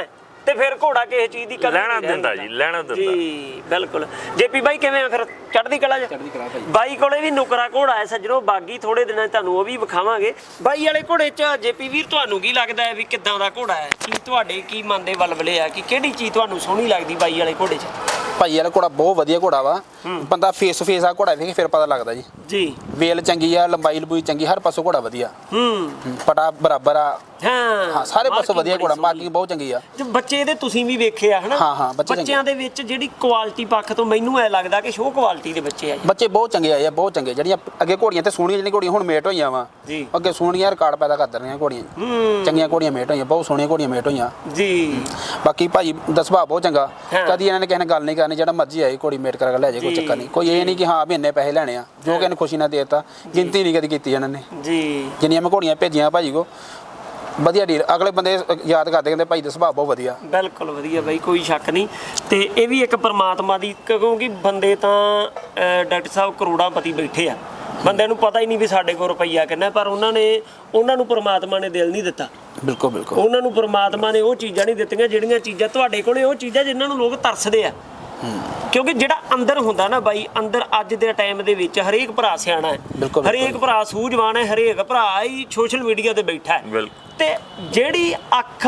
ਤੇ ਫਿਰ ਘੋੜਾ ਕਿਸੇ ਚੀਜ਼ ਦੀ ਕਦਰ
ਲੈਣਾ ਦਿੰਦਾ ਜੀ ਲੈਣਾ ਦਿੰਦਾ।
ਜੀ ਬਿਲਕੁਲ। ਜੇਪੀ ਬਾਈ ਕਿਵੇਂ ਆ ਫਿਰ? ਚੜ੍ਹਦੀ ਕਲਾ ਚ?
ਚੜ੍ਹਦੀ ਕਲਾ ਭਾਈ।
ਬਾਈ ਕੋਲੇ ਵੀ ਨੁਕਰਾ ਘੋੜਾ ਹੈ ਸੱਜਣੋ ਬਾਗੀ ਥੋੜੇ ਦਿਨਾਂ 'ਚ ਤੁਹਾਨੂੰ ਉਹ ਵੀ ਵਿਖਾਵਾਂਗੇ। ਬਾਈ ਵਾਲੇ ਘੋੜੇ 'ਚ ਜੇਪੀ ਵੀਰ ਤੁਹਾਨੂੰ ਕੀ ਲੱਗਦਾ ਹੈ ਵੀ ਕਿੱਦਾਂ ਦਾ ਘੋੜਾ ਹੈ? ਕੀ ਤੁਹਾਡੇ ਕੀ ਮਨ ਦੇ ਵਲਵਲੇ ਆ? ਕਿ ਕਿਹੜੀ ਚੀਜ਼ ਤੁਹਾਨੂੰ ਸੋਹਣੀ ਲੱਗਦੀ ਬਾਈ ਵਾਲੇ ਘੋੜੇ 'ਚ?
ਭਾਈ ਵਾਲਾ ਘੋੜਾ ਬਹੁਤ ਵਧੀਆ ਘੋੜਾ ਵਾ। ਬੰਦਾ ਫੇਸ ਟੂ ਫੇਸ ਆ ਘੋੜਾ ਵੇਖ ਕੇ ਫਿਰ ਪਤਾ ਲੱਗਦਾ ਜੀ।
ਜੀ।
ਵੇਲ ਚੰਗੀ ਆ ਲੰਬਾਈ ਲੰਬੂਈ ਚੰਗੀ ਹਰ ਪਾਸੋਂ ਘੋੜਾ ਵਧੀਆ।
ਹੂੰ
ਪਟਾ ਬਰਾਬਰ ਆ।
ਹਾਂ
ਹਾਂ ਸਾਰੇ ਪਾਸੋਂ ਵਧੀਆ ਘੋੜਾ। ਮਾਰਕਿੰਗ ਬਹੁਤ ਚੰਗੀ ਆ।
ਤੇ ਬੱਚੇ ਇਹਦੇ ਤੁਸੀਂ ਵੀ ਵੇਖੇ ਆ ਹਨਾ?
ਹਾਂ, ਹਾਂ, ਬੱਚੇ ਚੰਗੇ।
ਬੱਚਿਆਂ ਦੇ ਵਿੱਚ ਜਿਹੜੀ ਕੁਆਲਿਟੀ ਪੱਖ ਤੋਂ ਮੈਨੂੰ ਐ ਲੱਗਦਾ ਕਿ ਸ਼ੋਅ ਕੁਆਲਿਟੀ ਦੇ ਬੱਚੇ ਆ ਜੀ।
ਬੱਚੇ ਬਹੁਤ ਚੰਗੇ ਆਏ ਆ ਬਹੁਤ ਚੰਗੇ। ਜਿਹੜੀਆਂ ਅੱਗੇ ਘੋੜੀਆਂ ਤੇ ਸੋਹਣੀਆਂ ਜਿਹੜੀਆਂ ਘੋੜੀਆਂ ਹੁਣ ਮੇਟ ਹੋਈਆਂ ਵਾ
ਜੀ।
ਅੱਗੇ ਸੋਹਣੀਆਂ ਰਿਕਾਰਡ ਪੈਦਾ ਕਰ ਦਿੰਦੀਆਂ ਘੋੜੀਆਂ।
ਹੂੰ।
ਚੰਗੀਆਂ ਘੋੜੀਆਂ ਮੇਟ ਹੋਈਆਂ ਬਹੁਤ ਸੋਹਣੀਆਂ ਘੋੜੀਆਂ ਮੇਟ ਹੋਈਆਂ।
ਜੀ।
ਬਾਕੀ ਭਾਈ ਦਾ ਸੁਭਾਅ ਬਹੁਤ ਚੰਗਾ।
ਹਾਂ।
ਕਦੀ ਇਹਨਾਂ ਨੇ ਕਿਸੇ ਨਾਲ ਗੱਲ ਨਹੀਂ ਕਰਨੀ ਜਿਹੜਾ ਮਰਜ਼ੀ ਆਏ ਘੋੜੀ ਮੇਟ ਕਰਕੇ ਲੈ ਜਾਏ ਕੋਈ
ਜੀ।
ਚੱਕਰ ਨਹੀਂ। ਕੋਈ ਇਹ ਨਹੀਂ ਕਿ ਹਾਂ ਵੀ ਇੰਨੇ ਪੈਸੇ ਲੈਣੇ ਆ ਜੋ ਕਿ ਇਹਨੂੰ ਖੁਸ਼ੀ ਨਾਲ ਦੇਤਾ ਗਿਣਤੀ ਨਹੀਂ ਕਦੀ ਕੀਤੀ ਇਹਨਾਂ ਨੇ।
ਜੀ।
ਜਿੰਨੀਆਂ ਮੈਂ ਘੋੜੀਆਂ ਭੇਜੀਆਂ ਭਾਜੀ ਕੋ ਵਧੀਆ ਡੀਲ ਅਗਲੇ ਬੰਦੇ ਯਾਦ ਕਰਦੇ ਕਹਿੰਦੇ ਭਾਈ ਦਾ ਸੁਭਾਅ ਬਹੁਤ ਵਧੀਆ।
ਬਿਲਕੁਲ ਵਧੀਆ ਬਾਈ ਕੋਈ ਸ਼ੱਕ ਨਹੀਂ। ਤੇ ਇਹ ਵੀ ਇੱਕ ਪਰਮਾਤਮਾ ਦੀ ਕਿਉਂਕਿ ਬੰਦੇ ਤਾਂ ਡਾਕਟਰ ਸਾਹਿਬ ਕਰੋੜਾਂਪਤੀ ਬੈਠੇ ਆ। ਬੰਦੇ ਨੂੰ ਪਤਾ ਹੀ ਨਹੀਂ ਵੀ ਸਾਡੇ ਕੋਲ ਰੁਪਈਆ ਕਿੰਨਾ ਪਰ ਉਹਨਾਂ ਨੇ ਉਹਨਾਂ ਨੂੰ ਪਰਮਾਤਮਾ ਨੇ ਦਿਲ ਨਹੀਂ ਦਿੱਤਾ।
ਬਿਲਕੁਲ ਬਿਲਕੁਲ।
ਉਹਨਾਂ ਨੂੰ ਪਰਮਾਤਮਾ ਨੇ ਉਹ ਚੀਜ਼ਾਂ ਨਹੀਂ ਦਿੱਤੀਆਂ ਜਿਹੜੀਆਂ ਚੀਜ਼ਾਂ ਤੁਹਾਡੇ ਕੋਲੇ ਉਹ ਚੀਜ਼ਾਂ ਜਿਨ੍ਹਾਂ ਨੂੰ ਲੋਕ ਤਰਸਦੇ ਆ। ਕਿਉਂਕਿ ਜਿਹੜਾ ਅੰਦਰ ਹੁੰਦਾ ਨਾ ਬਾਈ ਅੰਦਰ ਅੱਜ ਦੇ ਟਾਈਮ ਦੇ ਵਿੱਚ ਹਰੇਕ ਭਰਾ ਸਿਆਣਾ ਹੈ। ਹਰੇਕ ਭਰਾ ਸੂਝਵਾਨ ਹੈ ਹਰੇਕ ਭਰਾ ਹੀ ਸੋਸ਼ਲ ਮੀਡੀਆ ਤੇ ਬੈਠਾ ਹੈ। ਤੇ ਜਿਹੜੀ ਅੱਖ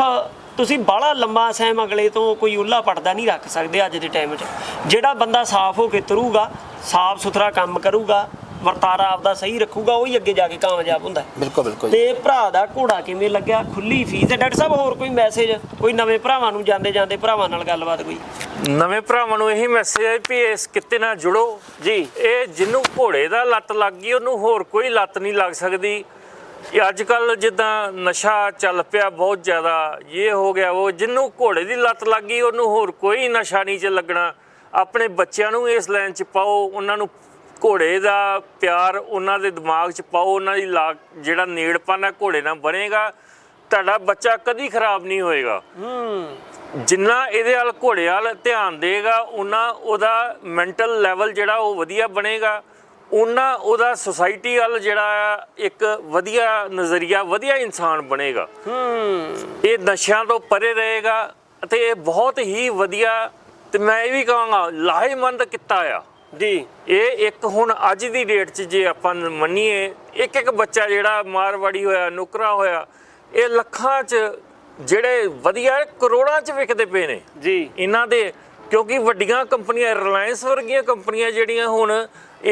ਤੁਸੀਂ ਬਾਹਲਾ ਲੰਮਾ ਸਹਿਮ ਅਗਲੇ ਤੋਂ ਕੋਈ ਉੱਲਾ ਪੜਦਾ ਨਹੀਂ ਰੱਖ ਸਕਦੇ ਅੱਜ ਦੇ ਟਾਈਮ 'ਚ। ਜਿਹੜਾ ਬੰਦਾ ਸਾਫ਼ ਹੋ ਕੇ ਤਰੂਗਾ ਸਾਫ਼ ਸੁਥਰਾ ਕੰਮ ਕਰੂਗਾ ਵਰਤਾਰਾ ਆਪਦਾ ਸਹੀ ਰੱਖੂਗਾ ਉਹੀ ਅੱਗੇ ਜਾ ਕੇ ਕਾਮਯਾਬ ਹੁੰਦਾ। ਹੈ।
ਬਿਲਕੁਲ ਬਿਲਕੁਲ।
ਤੇ ਭਰਾ ਦਾ ਘੋੜਾ ਕਿਵੇਂ ਲੱਗਿਆ? ਖੁੱਲੀ ਫੀਸ ਹੈ ਡਾਕਟਰ ਸਾਹਿਬ ਹੋਰ ਕੋਈ ਮੈਸੇਜ ਕੋਈ ਨਵੇਂ ਭਰਾਵਾਂ ਨੂੰ ਜਾਂਦੇ ਜਾਂਦੇ ਭਰਾਵਾਂ ਨਾਲ ਗੱਲਬਾਤ ਕੋਈ?
ਨਵੇਂ ਭਰਾਵਾਂ ਨੂੰ ਇਹੀ ਮੈਸੇਜ ਹੈ ਵੀ ਇਸ ਕਿੱਤੇ ਨਾਲ ਜੁੜੋ।
ਜੀ।
ਇਹ ਜਿਹਨੂੰ ਘੋੜੇ ਦਾ ਲੱਤ ਲੱਗ ਗਈ ਉਹਨੂੰ ਹੋਰ ਕੋਈ ਲੱਤ ਨਹੀਂ ਲੱਗ ਸਕਦੀ। ਇਹ ਅੱਜ ਕੱਲ ਜਿੱਦਾਂ ਨਸ਼ਾ ਚੱਲ ਪਿਆ ਬਹੁਤ ਜ਼ਿਆਦਾ ਇਹ ਹੋ ਗਿਆ ਉਹ। ਜਿਹਨੂੰ ਘੋੜੇ ਦੀ ਲੱਤ ਲੱਗ ਗਈ ਉਹਨੂੰ ਹੋਰ ਕੋਈ ਨਸ਼ਾ ਨਹੀਂ ਚ ਲੱਗਣਾ। ਆਪਣੇ ਬੱਚਿਆਂ ਨੂੰ ਇਸ ਲਾਈਨ ਚ ਪਾਓ ਉਹਨਾਂ ਨੂੰ ਘੋੜੇ ਦਾ ਪਿਆਰ ਉਹਨਾਂ ਦੇ ਦਿਮਾਗ ਚ ਪਾਓ ਉਹਨਾਂ ਦੀ ਲਾ ਜਿਹੜਾ ਨੇੜਪਨ ਹੈ ਘੋੜੇ ਨਾਲ ਬਣੇਗਾ ਤੁਹਾਡਾ ਬੱਚਾ ਕਦੀ ਖਰਾਬ ਨਹੀਂ ਹੋਏਗਾ।
ਹੂੰ।
ਜਿੰਨਾ ਇਹਦੇ ਵੱਲ ਘੋੜੇ ਵੱਲ ਧਿਆਨ ਦੇਗਾ ਉਹਨਾਂ ਉਹਦਾ ਮੈਂਟਲ ਲੈਵਲ ਜਿਹੜਾ ਉਹ ਵਧੀਆ ਬਣੇਗਾ ਉਹਨਾਂ ਉਹਦਾ ਸੁਸਾਇਟੀ ਵੱਲ ਜਿਹੜਾ ਇੱਕ ਵਧੀਆ ਨਜ਼ਰੀਆ ਵਧੀਆ ਇਨਸਾਨ ਬਣੇਗਾ।
ਹੂੰ।
ਇਹ ਨਸ਼ਿਆਂ ਤੋਂ ਪਰੇ ਰਹੇਗਾ ਅਤੇ ਇਹ ਬਹੁਤ ਹੀ ਵਧੀਆ ਤੇ ਮੈਂ ਇਹ ਵੀ ਕਹਾਂਗਾ ਲਾਹੇਮੰਦ ਕਿੱਤਾ ਆ।
ਜੀ।
ਇਹ ਇੱਕ ਹੁਣ ਅੱਜ ਦੀ ਡੇਟ 'ਚ ਜੇ ਆਪਾਂ ਮੰਨੀਏ ਇੱਕ ਇੱਕ ਬੱਚਾ ਜਿਹੜਾ ਮਾਰਵਾੜੀ ਹੋਇਆ ਨੁਕਰਾ ਹੋਇਆ ਇਹ ਲੱਖਾਂ 'ਚ ਜਿਹੜੇ ਵਧੀਆ ਕਰੋੜਾਂ 'ਚ ਵਿਕਦੇ ਪਏ ਨੇ।
ਜੀ।
ਇਹਨਾਂ ਦੇ ਕਿਉਂਕਿ ਵੱਡੀਆਂ ਕੰਪਨੀਆਂ ਰਿਲਾਇੰਸ ਵਰਗੀਆਂ ਕੰਪਨੀਆਂ ਜਿਹੜੀਆਂ ਹੁਣ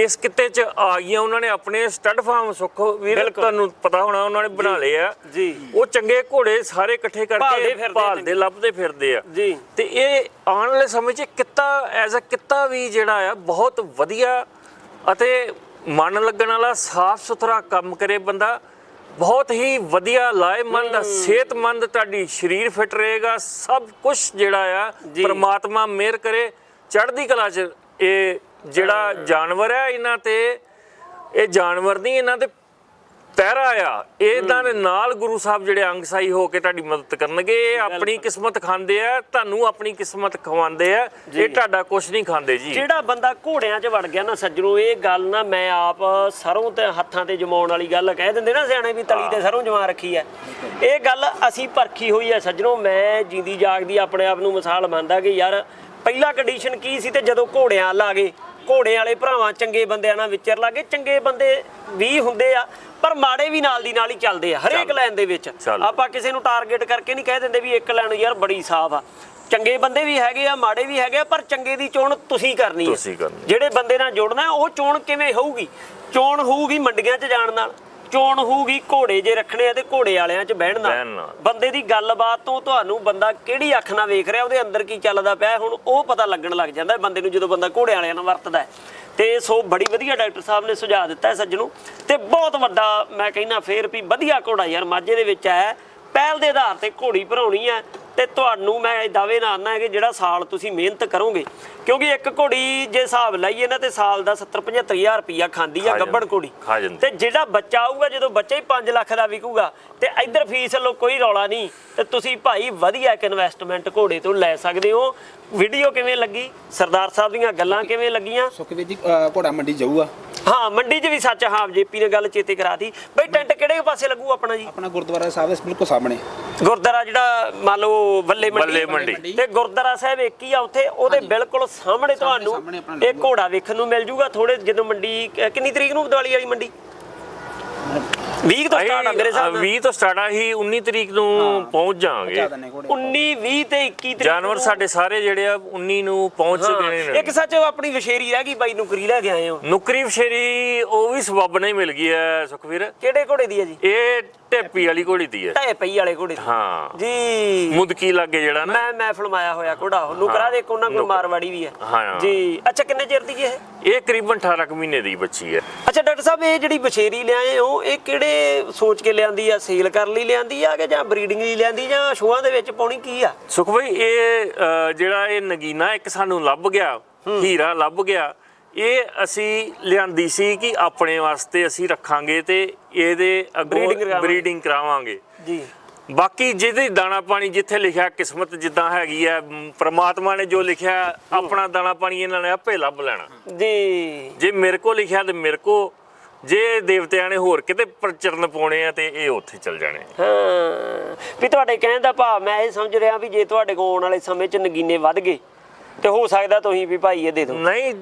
ਇਸ ਕਿੱਤੇ 'ਚ ਆ ਗਈਆਂ ਉਹਨਾਂ ਨੇ ਆਪਣੇ ਸਟੱਡ ਫਾਰਮ ਸੁੱਖੋ ਵੀਰ। ਤੁਹਾਨੂੰ ਪਤਾ ਹੋਣਾ ਉਹਨਾਂ ਨੇ ਬਣਾ ਲਏ ਆ
ਜੀ।
ਉਹ ਚੰਗੇ ਘੋੜੇ ਸਾਰੇ ਇਕੱਠੇ ਕਰਕੇ ਭਾਲਦੇ ਲੱਭਦੇ ਫਿਰਦੇ ਆ
ਜੀ।
ਤੇ ਇਹ ਆਉਣ ਵਾਲੇ ਸਮੇਂ 'ਚ ਕਿੱਤਾ ਐਜ਼ ਅ ਕਿੱਤਾ ਵੀ ਜਿਹੜਾ ਆ ਬਹੁਤ ਵਧੀਆ ਅਤੇ ਮਨ ਲੱਗਣ ਵਾਲਾ ਸਾਫ਼ ਸੁਥਰਾ ਕੰਮ ਕਰੇ ਬੰਦਾ ਬਹੁਤ ਹੀ ਵਧੀਆ ਲਾਹੇਮੰਦ ਸਿਹਤਮੰਦ ਤੁਹਾਡੀ ਸਰੀਰ ਫਿੱਟ ਰਹੇਗਾ ਸਭ ਕੁਝ ਜਿਹੜਾ ਆ। ਪ੍ਰਮਾਤਮਾ ਮਿਹਰ ਕਰੇ। ਚੜ੍ਹਦੀ ਕਲਾ 'ਚ ਇਹ ਜਿਹੜਾ ਜਾਨਵਰ ਹੈ ਇਹਨਾਂ ਤੇ ਇਹ ਜਾਨਵਰ ਨਹੀਂ ਇਹਨਾਂ ਤੇ ਪਹਿਰਾ ਆ। ਇਹਨਾਂ ਦੇ ਨਾਲ ਗੁਰੂ ਸਾਹਿਬ ਜਿਹੜੇ ਅੰਗਸਾਈ ਹੋ ਕੇ ਤੁਹਾਡੀ ਮਦਦ ਕਰਨਗੇ ਇਹ ਆਪਣੀ ਕਿਸਮਤ ਖਾਂਦੇ ਆ ਤੁਹਾਨੂੰ ਆਪਣੀ ਕਿਸਮਤ ਖਵਾਉਂਦੇ ਆ ਇਹ ਤੁਹਾਡਾ ਕੁਝ ਨਹੀਂ ਖਾਂਦੇ ਜੀ।
ਜਿਹੜਾ ਬੰਦਾ ਘੋੜਿਆਂ 'ਚ ਵੜ ਗਿਆ ਨਾ ਸੱਜਣੋ ਇਹ ਗੱਲ ਨਾ ਮੈਂ ਆਪ ਸਰੋਂ ਤੇ ਹੱਥਾਂ ਤੇ ਜਮਾਉਣ ਵਾਲੀ ਗੱਲ ਕਹਿ ਦਿੰਦੇ ਨਾ ਸਿਆਣੇ ਵੀ ਤਲੀ ਤੇ ਸਰੋਂ ਜਮਾ ਰੱਖੀ ਐ ਇਹ ਗੱਲ ਅਸੀਂ ਪਰਖੀ ਹੋਈ ਐ ਸੱਜਣੋ ਮੈਂ ਜਿੰਦੀ ਜਾਗਦੀ ਆਪਣੇ ਆਪ ਨੂੰ ਮਿਸਾਲ ਮੰਨਦਾ ਕਿ ਯਾਰ ਪਹਿਲਾ ਕੰਡੀਸ਼ਨ ਕੀ ਸੀ ਤੇ ਜਦੋਂ ਘੋੜਿਆਂ ਲਾ ਗਏ ਘੋੜੇ ਵਾਲੇ ਭਰਾਵਾਂ ਚੰਗੇ ਬੰਦਿਆਂ ਨਾਲ ਵਿਚਰ ਲਾਗੇ ਚੰਗੇ ਬੰਦੇ ਵੀ ਹੁੰਦੇ ਆ ਪਰ ਮਾੜੇ ਵੀ ਨਾਲ ਦੀ ਨਾਲ ਹੀ ਚੱਲਦੇ ਆ ਹਰੇਕ ਲਾਈਨ ਦੇ ਵਿੱਚ। ਆਪਾਂ ਕਿਸੇ ਨੂੰ ਟਾਰਗੇਟ ਕਰਕੇ ਨਹੀਂ ਕਹਿ ਦਿੰਦੇ ਵੀ ਇੱਕ ਲਾਈਨ ਯਾਰ ਬੜੀ ਸਾਫ਼ ਆ। ਚੰਗੇ ਬੰਦੇ ਵੀ ਹੈਗੇ ਆ ਮਾੜੇ ਵੀ ਹੈਗੇ ਆ ਪਰ ਚੰਗੇ ਦੀ ਚੋਣ ਤੁਸੀਂ ਕਰਨੀ ਹੈ। ਜਿਹੜੇ ਬੰਦੇ ਨਾਲ ਜੁੜਨਾ ਉਹ ਚੋਣ ਕਿਵੇਂ ਹੋਊਗੀ? ਚੋਣ ਹੋਊਗੀ ਮੰਡੀਆਂ 'ਚ ਜਾਣ ਨਾਲ। ਚੋਣ ਹੋਊਗੀ ਘੋੜੇ ਜੇ ਰੱਖਣੇ ਆ ਤੇ ਘੋੜੇ ਵਾਲਿਆਂ 'ਚ ਬਹਿਣ। ਬੰਦੇ ਦੀ ਗੱਲਬਾਤ ਤੋਂ ਤੁਹਾਨੂੰ ਬੰਦਾ ਕਿਹੜੀ ਅੱਖ ਨਾਲ ਵੇਖ ਰਿਹਾ ਉਹਦੇ ਅੰਦਰ ਕੀ ਚੱਲਦਾ ਪਿਆ ਹੁਣ ਉਹ ਪਤਾ ਲੱਗਣ ਲੱਗ ਜਾਂਦਾ ਬੰਦੇ ਨੂੰ ਜਦੋਂ ਬੰਦਾ ਘੋੜੇ ਵਾਲਿਆਂ ਨਾਲ ਵਰਤਦਾ ਤੇ ਸੋ ਬੜੀ ਵਧੀਆ ਡਾਕਟਰ ਸਾਹਿਬ ਨੇ ਸੁਝਾਅ ਦਿੱਤਾ ਸੱਜਣੋ। ਤੇ ਬਹੁਤ ਵੱਡਾ ਮੈਂ ਕਹਿੰਦਾ ਫੇਰ ਵੀ ਵਧੀਆ ਘੋੜਾ ਯਾਰ ਮਾਝੇ ਦੇ ਵਿੱਚ ਹੈ। ਪਹਿਲ ਦੇ ਆਧਾਰ ਤੇ ਘੋੜੀ ਭਰਾਉਣੀ ਹੈ। ਤੇ ਤੁਹਾਨੂੰ ਮੈਂ ਦਾਅਵੇ ਨਾਲ ਆਨਾ ਹੈ ਕਿ ਜਿਹੜਾ ਸਾਲ ਤੁਸੀਂ ਮਿਹਨਤ ਕਰੋਗੇ ਕਿਉਂਕਿ ਇੱਕ ਘੋੜੀ ਜੇ ਹਿਸਾਬ ਲਾਈਏ ਨਾ ਤੇ ਸਾਲ ਦਾ 70 75000 ਰੁਪਈਆ ਖਾਂਦੀ ਆ ਗੱਬੜ ਘੋੜੀ।
ਖਾ ਜਾਂਦੀ।
ਤੇ ਜਿਹੜਾ ਬੱਚਾ ਆਊਗਾ ਜਦੋਂ ਬੱਚਾ ਹੀ 5 ਲੱਖ ਦਾ ਵਿਕੂਗਾ ਤੇ ਇੱਧਰ ਫੀਸ ਲੋ ਕੋਈ ਰੌਲਾ ਨਹੀਂ ਤੇ ਤੁਸੀਂ ਭਾਈ ਵਧੀਆ ਇੱਕ ਇਨਵੈਸਟਮੈਂਟ ਘੋੜੇ ਤੋਂ ਲੈ ਸਕਦੇ ਹੋ। ਵੀਡੀਓ ਕਿਵੇਂ ਲੱਗੀ? ਸਰਦਾਰ ਸਾਹਿਬ ਦੀਆਂ ਗੱਲਾਂ ਕਿਵੇਂ ਲੱਗੀਆਂ?
ਸੁਖਵੀਰ ਜੀ ਘੋੜਾ ਮੰਡੀ ਜਾਊਗਾ।
ਹਾਂ ਮੰਡੀ 'ਚ ਵੀ ਸੱਚ ਹਾਂ ਜੇਪੀ ਨੇ ਗੱਲ ਚੇਤੇ ਕਰਾਤੀ। ਬਈ ਟੈਂਟ ਕਿਹੜੇ ਪਾਸੇ ਲੱਗੂ ਆਪਣਾ ਜੀ?
ਆਪਣਾ ਗੁਰਦੁਆਰਾ ਸਾਹਿਬ ਦੇ ਬਿਲਕੁਲ ਸਾਹਮਣੇ।
ਗੁਰਦੁਆਰਾ ਜਿਹੜਾ ਮੰਨ ਲਓ ਬੱਲੇ
ਬੱਲੇ
ਮੰਡੀ
ਮੰਡੀ।
ਤੇ ਗੁਰਦੁਆਰਾ ਸਾਹਿਬ ਇੱਕ ਹੀ ਆ ਉੱਥੇ ਉਹਦੇ ਬਿਲਕੁਲ ਸਾਹਮਣੇ ਤੁਹਾਨੂੰ
ਸਾਹਮਣੇ ਆਪਣਾ
ਇਹ ਘੋੜਾ ਵੇਖਣ ਨੂੰ ਮਿਲ ਜੂਗਾ ਥੋੜੇ ਜਦੋਂ ਮੰਡੀ ਕਿੰਨੀ ਤਰੀਕ ਨੂੰ ਦੀਵਾਲੀ ਵਾਲੀ ਮੰਡੀ? 20 ਤੋਂ ਸਟਾਰਟ ਆ ਮੇਰੇ ਹਿਸਾਬ ਨਾਲ।
20 ਤੋਂ ਸਟਾਰਟ ਆ ਹੀ 19 ਤਰੀਕ ਨੂੰ ਪਹੁੰਚ
ਘੋੜੇ
19 20 ਤੇ 21 ਤਰੀਕ
ਜਾਨਵਰ ਸਾਡੇ ਸਾਰੇ ਜਿਹੜੇ ਆ 19 ਨੂੰ ਪਹੁੰਚ ਗਏ ਨੇ।
ਇੱਕ ਸੱਚ ਆਪਣੀ ਵਿਸ਼ੇਰੀ ਰਹਿ ਗਈ ਬਾਈ ਨੁਕਰੀ ਲੈ ਕੇ ਆਏ ਹੋ।
ਨੁਕਰੀ ਫਸ਼ੇਰੀ ਉਹ ਵੀ ਸਬੱਬ ਨਹੀਂ ਮਿਲ ਗਈ ਹੈ ਸੁਖਵੀਰ।
ਕਿਹੜੇ ਘੋੜੇ ਦੀ ਹੈ ਜੀ?
ਇਹ ਢੇਪੀ ਵਾਲੀ ਘੋੜੀ ਦੀ ਹੈ।
ਢਾਏ ਪਈ ਵਾਲੇ ਘੋੜੇ ਦੀ।
ਹਾਂ।
ਜੀ।
ਮੁਦਕੀ ਲੱਗੇ ਜਿਹੜਾ ਨਾ।
ਮੈਂ ਮੈਂ ਫਿਲਮਾਇਆ ਹੋਇਆ ਘੋੜਾ ਉਹ ਨੁਕਰਾ ਦੇ ਕੋਨਾ ਕੋਈ। ਮਾਰਵਾੜੀ ਵੀ ਹੈ।
ਹਾਂ।
ਜੀ। ਅੱਛਾ ਕਿੰਨੇ ਚਿਰ ਦੀ ਹੈ ਇਹ?
ਇਹ ਕਰੀਬਨ 18 ਕੁ ਮਹੀਨੇ ਦੀ ਬੱਚੀ ਹੈ।
ਅੱਛਾ ਡਾਕਟਰ ਸਾਹਿਬ ਇਹ ਜਿਹੜੀ ਬਛੇਰੀ ਲਿਆਏ ਹੋ ਇਹ ਕਿਹੜੇ ਸੋਚ ਕੇ ਲਿਆਂਦੀ ਆ? ਸੇਲ ਕਰਨ ਲਈ ਲਿਆਂਦੀ ਆ ਕਿ ਜਾਂ ਬਰੀਡਿੰਗ ਲਈ ਲਿਆਂਦੀ ਜਾਂ ਸ਼ੋਆਂ ਦੇ ਵਿੱਚ ਪਾਉਣੀ ਕੀ ਆ?
ਸੁਖ ਇਹ ਜਿਹੜਾ ਇਹ ਨਗੀਨਾ ਇੱਕ ਸਾਨੂੰ ਲੱਭ ਗਿਆ ਹੀਰਾ ਲੱਭ ਗਿਆ ਇਹ ਅਸੀਂ ਲਿਆਂਦੀ ਸੀ ਕਿ ਆਪਣੇ ਵਾਸਤੇ ਅਸੀਂ ਰੱਖਾਂਗੇ ਤੇ ਇਹਦੇ ਅੱਗੋਂ। ਬਰੀਡਿੰਗ ਕਰਾਵਾਂਗੇ।
ਜੀ।
ਬਾਕੀ ਜਿਹਦੀ ਦਾਣਾ ਪਾਣੀ ਜਿੱਥੇ ਲਿਖਿਆ ਕਿਸਮਤ ਜਿੱਦਾਂ ਹੈਗੀ ਹੈ ਪ੍ਰਮਾਤਮਾ ਨੇ ਜੋ ਲਿਖਿਆ ਆਪਣਾ ਦਾਣਾ ਪਾਣੀ ਇਹਨਾਂ ਨੇ ਆਪੇ ਲੱਭ ਲੈਣਾ।
ਜੀ।
ਜੇ ਮੇਰੇ ਕੋ ਲਿਖਿਆ ਤੇ ਮੇਰੇ ਕੋ ਜੇ ਦੇਵਤਿਆਂ ਨੇ ਹੋਰ ਕਿਤੇ ਪ੍ਰਚਰਨ ਪਾਉਣੇ ਆ ਤੇ ਇਹ ਉੱਥੇ ਚਲ ਜਾਣੇ
ਹਾਂ। ਵੀ ਤੁਹਾਡੇ ਕਹਿਣ ਦਾ ਭਾਵ ਮੈਂ ਇਹ ਸਮਝ ਰਿਹਾ ਵੀ ਜੇ ਤੁਹਾਡੇ ਕੋਲ ਆਉਣ ਵਾਲੇ ਸਮੇਂ 'ਚ ਨਗੀਨੇ ਵੱਧ ਗਏ ਤੇ ਹੋ ਸਕਦਾ ਤੁਸੀਂ ਵੀ ਭਾਈ ਇਹ ਦੇ ਦਿਓ।
ਨਹੀਂ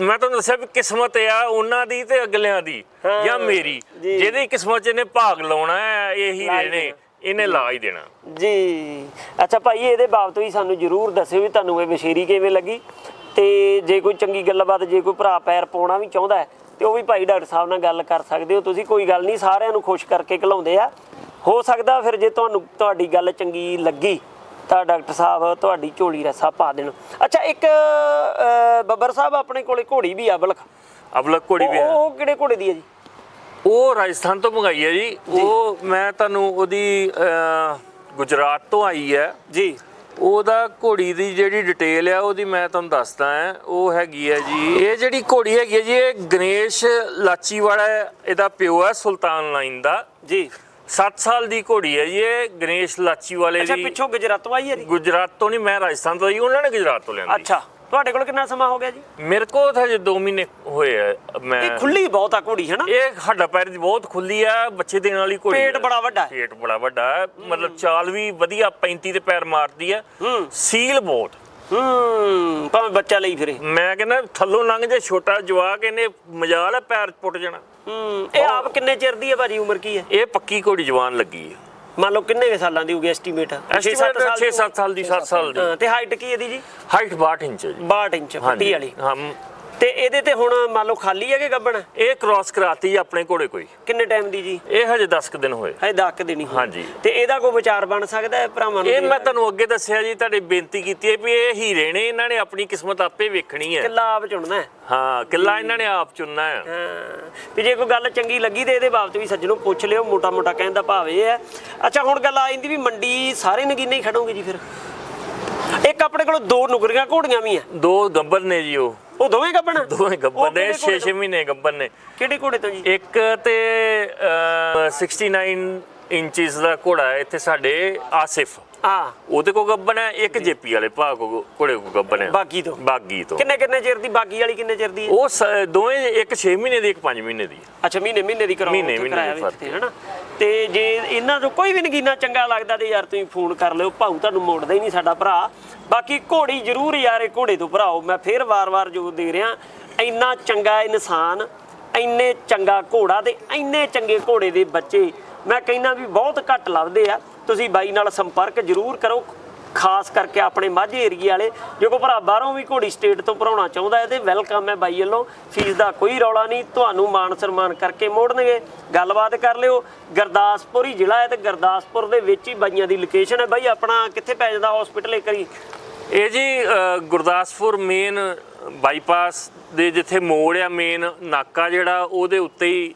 ਮੈਂ ਤੁਹਾਨੂੰ ਦੱਸਿਆ ਵੀ ਕਿਸਮਤ ਆ ਉਹਨਾਂ ਦੀ ਤੇ ਅਗਲਿਆਂ ਦੀ
ਹਾਂ,
ਜਾਂ ਮੇਰੀ।
ਜੀ।
ਜਿਹਦੀ ਕਿਸਮਤ 'ਚ ਇਹਨੇ ਭਾਗ ਲਾਉਣਾ ਹੈ ਇਹੀ
ਲਾ ਹੀ
ਦੇਣੇ
ਦੇਣਾ।
ਇਹਨੇ ਲਾ ਹੀ ਦੇਣਾ।
ਜੀ। ਅੱਛਾ ਭਾਈ ਇਹਦੇ ਬਾਬਤ ਵੀ ਸਾਨੂੰ ਜਰੂਰ ਦੱਸਿਓ ਵੀ ਤੁਹਾਨੂੰ ਇਹ ਬਸ਼ੇਰੀ ਕਿਵੇਂ ਲੱਗੀ। ਤੇ ਜੇ ਕੋਈ ਚੰਗੀ ਗੱਲਬਾਤ ਜੇ ਕੋਈ ਭਰਾ ਪੈਰ ਪਾਉਣਾ ਵੀ ਚਾਹੁੰਦਾ ਹੈ ਤੇ ਉਹ ਵੀ ਭਾਈ ਡਾਕਟਰ ਸਾਹਿਬ ਨਾਲ ਗੱਲ ਕਰ ਸਕਦੇ ਹੋ। ਤੁਸੀਂ ਕੋਈ ਗੱਲ ਨਹੀਂ ਸਾਰਿਆਂ ਨੂੰ ਖੁਸ਼ ਕਰਕੇ ਘਲਾਉਂਦੇ ਆ। ਹੋ ਸਕਦਾ ਫਿਰ ਜੇ ਤੁਹਾਨੂੰ ਤੁਹਾਡੀ ਗੱਲ ਚੰਗੀ ਲੱਗੀ ਤਾਂ ਡਾਕਟਰ ਸਾਹਿਬ ਤੁਹਾਡੀ ਝੋਲੀ ਰੱਸਾ ਪਾ ਦੇਣ। ਅੱਛਾ ਇੱਕ ਬੱਬਰ ਸਾਹਿਬ ਆਪਣੇ ਕੋਲੇ ਘੋੜੀ ਵੀ ਆ ਬਲਖ
ਅਬਲਕ ਕੋੜੀ ਵੀ ਹੈ
ਉਹ ਕਿਹੜੇ ਘੋੜੇ ਦੀ ਹੈ ਜੀ?
ਉਹ ਰਾਜਸਥਾਨ ਤੋਂ ਮੰਗਾਈ ਹੈ ਜੀ। ਉਹ ਮੈਂ ਤੁਹਾਨੂੰ ਉਹਦੀ ਗੁਜਰਾਤ ਤੋਂ ਆਈ ਹੈ
ਜੀ।
ਉਹਦਾ ਘੋੜੀ ਦੀ ਜਿਹੜੀ ਡਿਟੇਲ ਆ ਉਹਦੀ ਮੈਂ ਤੁਹਾਨੂੰ ਦੱਸਦਾ ਹਾਂ ਉਹ ਹੈਗੀ ਹੈ ਜੀ ਇਹ ਜਿਹੜੀ ਘੋੜੀ ਹੈਗੀ ਹੈ ਜੀ ਇਹ ਗਣੇਸ਼ ਲਾਚੀਵਾੜਾ ਇਹਦਾ ਪਿਓ ਹੈ ਸੁਲਤਾਨ ਲਾਈਨ ਦਾ।
ਜੀ।
7 ਸਾਲ ਦੀ ਘੋੜੀ ਹੈ ਜੀ ਇਹ ਗਣੇਸ਼ ਲਾਚੀਵਾਲੇ
ਅੱਛਾ
ਦੀ।
ਪਿੱਛੋਂ ਗੁਜਰਾਤੋਂ ਆਈ ਹੈ ਜੀ?
ਗੁਜਰਾਤ ਤੋਂ ਨਹੀਂ ਮੈਂ ਰਾਜਸਥਾਨ ਤੋਂ ਆਈ ਉਹਨਾਂ ਨੇ ਗੁਜਰਾਤ ਤੋਂ ਲਿਆਂਦੀ।
ਅੱਛਾ ਤੁਹਾਡੇ ਕੋਲ ਕਿੰਨਾ ਸਮਾਂ ਹੋ ਗਿਆ ਜੀ?
ਮੇਰੇ ਕੋਲ ਤਾਂ ਜੇ 2 ਮਹੀਨੇ ਹੋਏ ਆ ਮੈਂ
ਇਹ ਖੁੱਲੀ ਬਹੁਤ ਆ ਘੋੜੀ ਹੈ ਨਾ?
ਇਹ ਹੱਡਾ ਪੈਰ ਦੀ ਬਹੁਤ ਖੁੱਲੀ ਆ ਬੱਚੇ ਦੇਣ ਵਾਲੀ ਘੋੜੀ
ਪੇਟ
ਆ।
ਬੜਾ ਵੱਡਾ ਹੈ।
ਪੇਟ ਬੜਾ ਵੱਡਾ ਹੈ ਮਤਲਬ ਚਾਲ ਵੀ ਵਧੀਆ 35 ਤੇ ਪੈਰ ਮਾਰਦੀ ਹੂੰ। ਸੀਲ ਬਹੁਤ।
ਹੂੰ ਭਾਵੇਂ ਬੱਚਾ ਲਈ ਫਿਰੇ।
ਮੈਂ ਕਹਿੰਦਾ ਥੱਲੋਂ ਲੰਘ ਜੇ ਛੋਟਾ ਜਵਾਕ ਇਹਨੇ ਮਜਾਲ ਹੈ ਪੈਰ ਪੁੱਟ ਜਾਣਾ।
ਹੂੰ ਇਹ ਆਪ ਕਿੰਨੇ ਚਿਰ ਦੀ ਹੈ ਭਾਜੀ ਉਮਰ ਕੀ ਹੈ?
ਇਹ ਪੱਕੀ ਘੋੜੀ ਜਵਾਨ ਲੱਗੀ ਹੈ
ਮੰਨ ਲਓ ਕਿੰਨੇ ਸਾਲਾਂ ਦੀ ਹੋਊਗੀ ਐਸਟੀਮੇਟ
ਐਸਟੀਮੇਟ 6-7 ਸਾਲ ਦੀ 7 ਸਾਲ ਦੀ
ਤੇ ਹਾਈਟ ਕੀ ਇਹਦੀ ਜੀ?
ਹਾਈਟ 62 ਇੰਚ ਹੈ ਜੀ।
62 ਇੰਚ ਫੁੱਟੀ ਵਾਲੀ।
ਹਾਂ
ਤੇ ਇਹਦੇ ਤੇ ਹੁਣ ਮੰਨ ਲਓ ਖਾਲੀ ਹੈ ਕਿ ਗੱਬਣ?
ਇਹ ਕ੍ਰਾਸ ਕਰਾਤੀ ਆਪਣੇ ਘੋੜੇ ਕੋਈ।
ਕਿੰਨੇ ਟਾਈਮ ਦੀ ਜੀ?
ਇਹ ਹਜੇ 10 ਕੁ ਦਿਨ ਹੋਏ।
ਹਜੇ ਦੱਕ ਦੇਣੀ ਹੋਈ।
ਹਾਂਜੀ।
ਤੇ ਇਹਦਾ ਕੋਈ ਵਿਚਾਰ ਬਣ ਸਕਦਾ ਹੈ ਭਰਾਵਾਂ ਨੂੰ
ਇਹ? ਮੈਂ ਤੁਹਾਨੂੰ ਅੱਗੇ ਦੱਸਿਆ ਜੀ ਤੁਹਾਡੀ ਬੇਨਤੀ ਕੀਤੀ ਹੈ ਵੀ ਇਹ ਹੀਰੇ ਨੇ ਇਹਨਾਂ ਨੇ ਆਪਣੀ ਕਿਸਮਤ ਆਪੇ ਵੇਖਣੀ ਹੈ।
ਕਿੱਲਾ ਆਪ ਚੁਣਨਾ ਹੈ।
ਹਾਂ ਕਿੱਲਾ ਇਹਨਾਂ ਨੇ ਆਪ ਚੁਣਨਾ ਹੈ।
ਹਾਂ। ਵੀ ਜੇ ਕੋਈ ਗੱਲ ਚੰਗੀ ਲੱਗੀ ਤੇ ਇਹਦੇ ਬਾਬਤ ਵੀ ਸੱਜਣੋਂ ਪੁੱਛ ਲਿਓ ਮੋਟਾ ਮੋਟਾ ਕਹਿਣ ਦਾ ਭਾਵ ਇਹ ਹੈ। ਅੱਛਾ ਹੁਣ ਗੱਲ ਆ ਜਾਂਦੀ ਵੀ ਮੰਡੀ ਸਾਰੇ ਨਗੀਨੇ ਹੀ ਖੜੋਗੇ ਜੀ ਫਿਰ? ਇੱਕ ਆਪਣੇ ਕੋਲ ਦੋ ਨੁਕਰੀਆਂ ਘੋੜੀਆਂ ਵੀ ਆ
ਦੋ ਗੱਬਰ ਨੇ ਜੀ ਉਹ।
ਉਹ ਦੋਵੇਂ ਗੱਬਣ?
ਦੋਵੇਂ
ਉਹ
ਨੇ
ਕਿਹੜੇ ਘੋੜੇ
6-6 ਮਹੀਨੇ ਗੱਬਰ ਨੇ।
ਕਿਹੜੇ ਘੋੜੇ ਤੋਂ ਜੀ?
ਇੱਕ ਤੇ ਅਹ, 69 ਇੰਚਸ ਦਾ ਘੋੜਾ ਇੱਥੇ ਸਾਡੇ ਆਸਿਫ।
ਆ
ਉਹਦੇ ਕੋ ਗੱਬਨ ਹੈ ਇੱਕ ਜੇਪੀ ਵਾਲੇ ਭਾ ਕੋ ਘੋੜੇ ਕੋ ਗੱਬਨ ਹੈ।
ਬਾਗੀ ਤੋਂ।
ਬਾਗੀ ਤੋਂ।
ਕਿੰਨੇ ਕਿੰਨੇ ਚਿਰ ਦੀ ਬਾਗੀ ਵਾਲੀ ਕਿੰਨੇ ਚਿਰ ਦੀ ਹੈ?
ਉਹ ਸ- ਦੋਵੇਂ ਇੱਕ 6 ਮਹੀਨੇ ਦੀ ਇੱਕ 5 ਮਹੀਨੇ ਦੀ ਹੈ।
ਅੱਛਾ ਮਹੀਨੇ ਮਹੀਨੇ ਦੀ ਕਰਾਓ
ਮਹੀਨੇ- ਮਹੀਨੇ ਦੀ ਫ਼ਰਕ
ਤੇ ਹਨਾ? ਤੇ ਜੇ ਇਹਨਾਂ ਚੋਂ ਕੋਈ ਵੀ ਨਗੀਨਾ ਚੰਗਾ ਲੱਗਦਾ ਤੇ ਯਾਰ ਤੁਸੀਂ ਫੋਨ ਕਰ ਲਿਓ ਭਾਊ ਤੁਹਾਨੂੰ ਮੋੜਦਾ ਹੀ ਨਹੀਂ ਸਾਡਾ ਭਰਾ। ਬਾਕੀ ਘੋੜੀ ਜ਼ਰੂਰ ਯਾਰ ਇਹ ਘੋੜੇ ਤੋਂ ਭਰਾਓ। ਮੈਂ ਫੇਰ ਵਾਰ-ਵਾਰ ਜੋ ਦੇ ਰਿਹਾ ਇੰਨਾ ਚੰਗਾ ਇਨਸਾਨ ਇੰਨੇ ਚੰਗਾ ਘੋੜਾ ਤੇ ਇੰਨੇ ਚੰਗੇ ਘੋੜੇ ਦੇ ਬੱਚੇ ਮੈਂ ਕਹਿੰਦਾ ਵੀ ਬਹੁਤ ਘੱਟ ਲੱਭਦੇ ਆ। ਤੁਸੀਂ ਬਾਈ ਨਾਲ ਸੰਪਰਕ ਜ਼ਰੂਰ ਕਰੋ, ਖਾਸ ਕਰਕੇ ਆਪਣੇ ਮਾਝੇ ਏਰੀਏ ਵਾਲੇ, ਜੇ ਕੋਈ ਭਰਾ ਬਾਹਰੋਂ ਵੀ ਘੋੜੀ ਸਟੇਟ ਤੋਂ ਭਰਾਉਣਾ ਚਾਹੁੰਦਾ ਹੈ ਤੇ ਵੈਲਕਮ ਹੈ ਬਾਈ ਵੱਲੋਂ। ਫੀਸ ਦਾ ਕੋਈ ਰੌਲਾ ਨਹੀਂ, ਤੁਹਾਨੂੰ ਮਾਨ ਸਨਮਾਨ ਕਰਕੇ ਮੋੜਨਗੇ। ਗੱਲਬਾਤ ਕਰ ਲਿਓ, ਗੁਰਦਾਸਪੁਰ ਹੀ ਜ਼ਿਲ੍ਹਾ ਹੈ ਤੇ ਗੁਰਦਾਸਪੁਰ ਦੇ ਵਿੱਚ ਹੀ ਬਾਈਆਂ ਦੀ ਲੋਕੇਸ਼ਨ ਹੈ। ਬਾਈ, ਆਪਣਾ ਕਿੱਥੇ ਪੈ ਜਾਂਦਾ ਹਸਪੀਟਲ ਇੱਕ ਵਾਰੀ?
ਇਹ ਜੀ ਗੁਰਦਾਸਪੁਰ ਮੇਨ ਬਾਈਪਾਸ ਦੇ ਜਿੱਥੇ ਮੋੜ ਆ ਮੇਨ ਨਾਕਾ ਜਿਹੜਾ, ਉਹਦੇ ਉੱਤੇ ਹੀ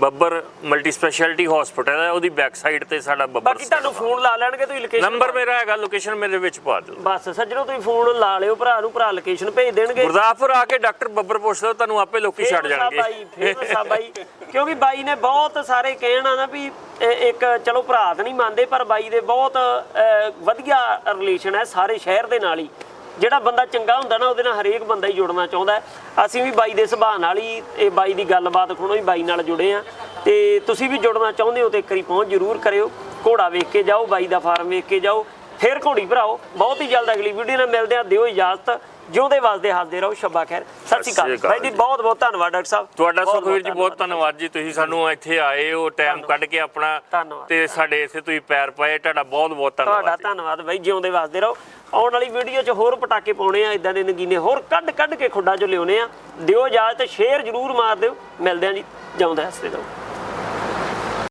ਬੱਬਰ ਮਲਟੀ ਸਪੈਸ਼ਲਿਟੀ ਹਸਪੀਟਲ ਹੈ ਉਹਦੀ ਬੈਕ ਸਾਈਡ ਤੇ ਸਾਡਾ ਬੱਬਰ
ਬਾਕੀ ਤੁਹਾਨੂੰ ਫੋਨ ਲਾ ਲੈਣਗੇ ਤੁਸੀਂ ਲੋਕੇਸ਼ਨ
ਨੰਬਰ ਮੇਰਾ ਹੈਗਾ ਲੋਕੇਸ਼ਨ ਮੇਰੇ ਵਿੱਚ ਪਾ ਦਿਓ।
ਬਸ ਸੱਜਣੋ ਤੁਸੀਂ ਫੋਨ ਲਾ ਲਿਓ ਭਰਾ ਨੂੰ ਭਰਾ ਲੋਕੇਸ਼ਨ ਭੇਜ ਦੇਣਗੇ।
ਗੁਰਦਾਸਪੁਰ ਆ ਕੇ ਡਾਕਟਰ ਬੱਬਰ ਪੁੱਛ ਲਓ ਤੁਹਾਨੂੰ ਆਪੇ ਲੋਕੀ ਛੱਡ ਜਾਣਗੇ।
ਬਾਈ ਫੇਮਸ ਆ ਬਾਈ। ਕਿਉਂਕਿ ਬਾਈ ਨੇ ਬਹੁਤ ਸਾਰੇ ਕਹਿਣਾ ਨਾ ਵੀ ਇੱਕ ਚਲੋ ਭਰਾ ਤਾਂ ਨਹੀਂ ਮੰਨਦੇ ਪਰ ਬਾਈ ਦੇ ਬਹੁਤ ਵਧੀਆ ਰਿਲੇਸ਼ਨ ਹੈ ਸਾਰੇ ਸ਼ਹਿਰ ਦੇ ਨਾਲ ਹੀ। ਜਿਹੜਾ ਬੰਦਾ ਚੰਗਾ ਹੁੰਦਾ ਨਾ, ਉਹਦੇ ਨਾਲ ਹਰੇਕ ਬੰਦਾ ਹੀ ਜੁੜਨਾ ਚਾਹੁੰਦਾ ਅਸੀਂ ਵੀ ਬਾਈ ਦੇ ਸੁਭਾਅ ਨਾਲ ਹੀ ਇਹ ਬਾਈ ਦੀ ਗੱਲਬਾਤ ਖੁਣੋ ਹੀ ਬਾਈ ਨਾਲ ਜੁੜੇ ਆ ਤੇ ਤੁਸੀਂ ਵੀ ਜੁੜਨਾ ਚਾਹੁੰਦੇ ਹੋ ਤੇ ਇੱਕ ਵਾਰੀ ਪਹੁੰਚ ਜ਼ਰੂਰ ਕਰਿਓ। ਘੋੜਾ ਵੇਖ ਕੇ ਜਾਓ, ਬਾਈ ਦਾ ਫਾਰਮ ਵੇਖ ਕੇ ਜਾਓ। ਫਿਰ ਘੋੜੀ ਭਰਾਓ। ਬਹੁਤ ਹੀ ਜਲਦ ਅਗਲੀ ਵੀਡੀਓ ਨਾਲ ਮਿਲਦੇ ਆ ਦਿਓ ਇਜਾਜ਼ਤ। ਜਿਉਂਦੇ ਵਸਦੇ ਹੱਸਦੇ ਰਹੋ ਸ਼ੱਬਾ ਖੈਰ। ਸਤਿ ਸ਼੍ਰੀ ਅਕਾਲ। ਬਾਈ ਜੀ ਬਹੁਤ ਬਹੁਤ ਧੰਨਵਾਦ ਡਾਕਟਰ ਸਾਹਿਬ।
ਤੁਹਾਡਾ ਸੁਖਵੀਰ ਜੀ ਬਹੁਤ ਧੰਨਵਾਦ। ਜੀ। ਤੁਸੀਂ ਸਾਨੂੰ ਇੱਥੇ ਆਏ ਹੋ ਟਾਈਮ ਕੱਢ ਕੇ ਆਪਣਾ। ਤੇ ਸਾਡੇ ਇੱਥੇ ਤੁਸੀਂ ਪੈਰ ਪਾਏ ਤੁਹਾਡਾ ਬਹੁਤ ਬਹੁਤ
ਤੁਹਾਡਾ
ਧੰਨਵਾਦ ਜੀ।
ਧੰਨਵਾਦ ਬਾਈ ਜਿਉਂਦੇ ਵਸਦੇ ਰਹੋ। ਆਉਣ ਵਾਲੀ ਵੀਡੀਓ 'ਚ ਹੋਰ ਪਟਾਕੇ ਪਾਉਣੇ ਆ ਇਦਾਂ ਦੇ ਨਗੀਨੇ ਹੋਰ ਕੱਢ ਕੱਢ ਕੇ ਖੁੱਡਾ 'ਚ ਲਿਆਉਣੇ ਆ। ਦਿਓ ਇਜਾਜ਼ਤ ਸ਼ੇਅਰ ਜ਼ਰੂਰ ਮਾਰ ਦਿਓ। ਮਿਲਦੇ ਆ ਜੀ ਜਿਉਂਦੇ ਹੱਸਦੇ ਰਹੋ।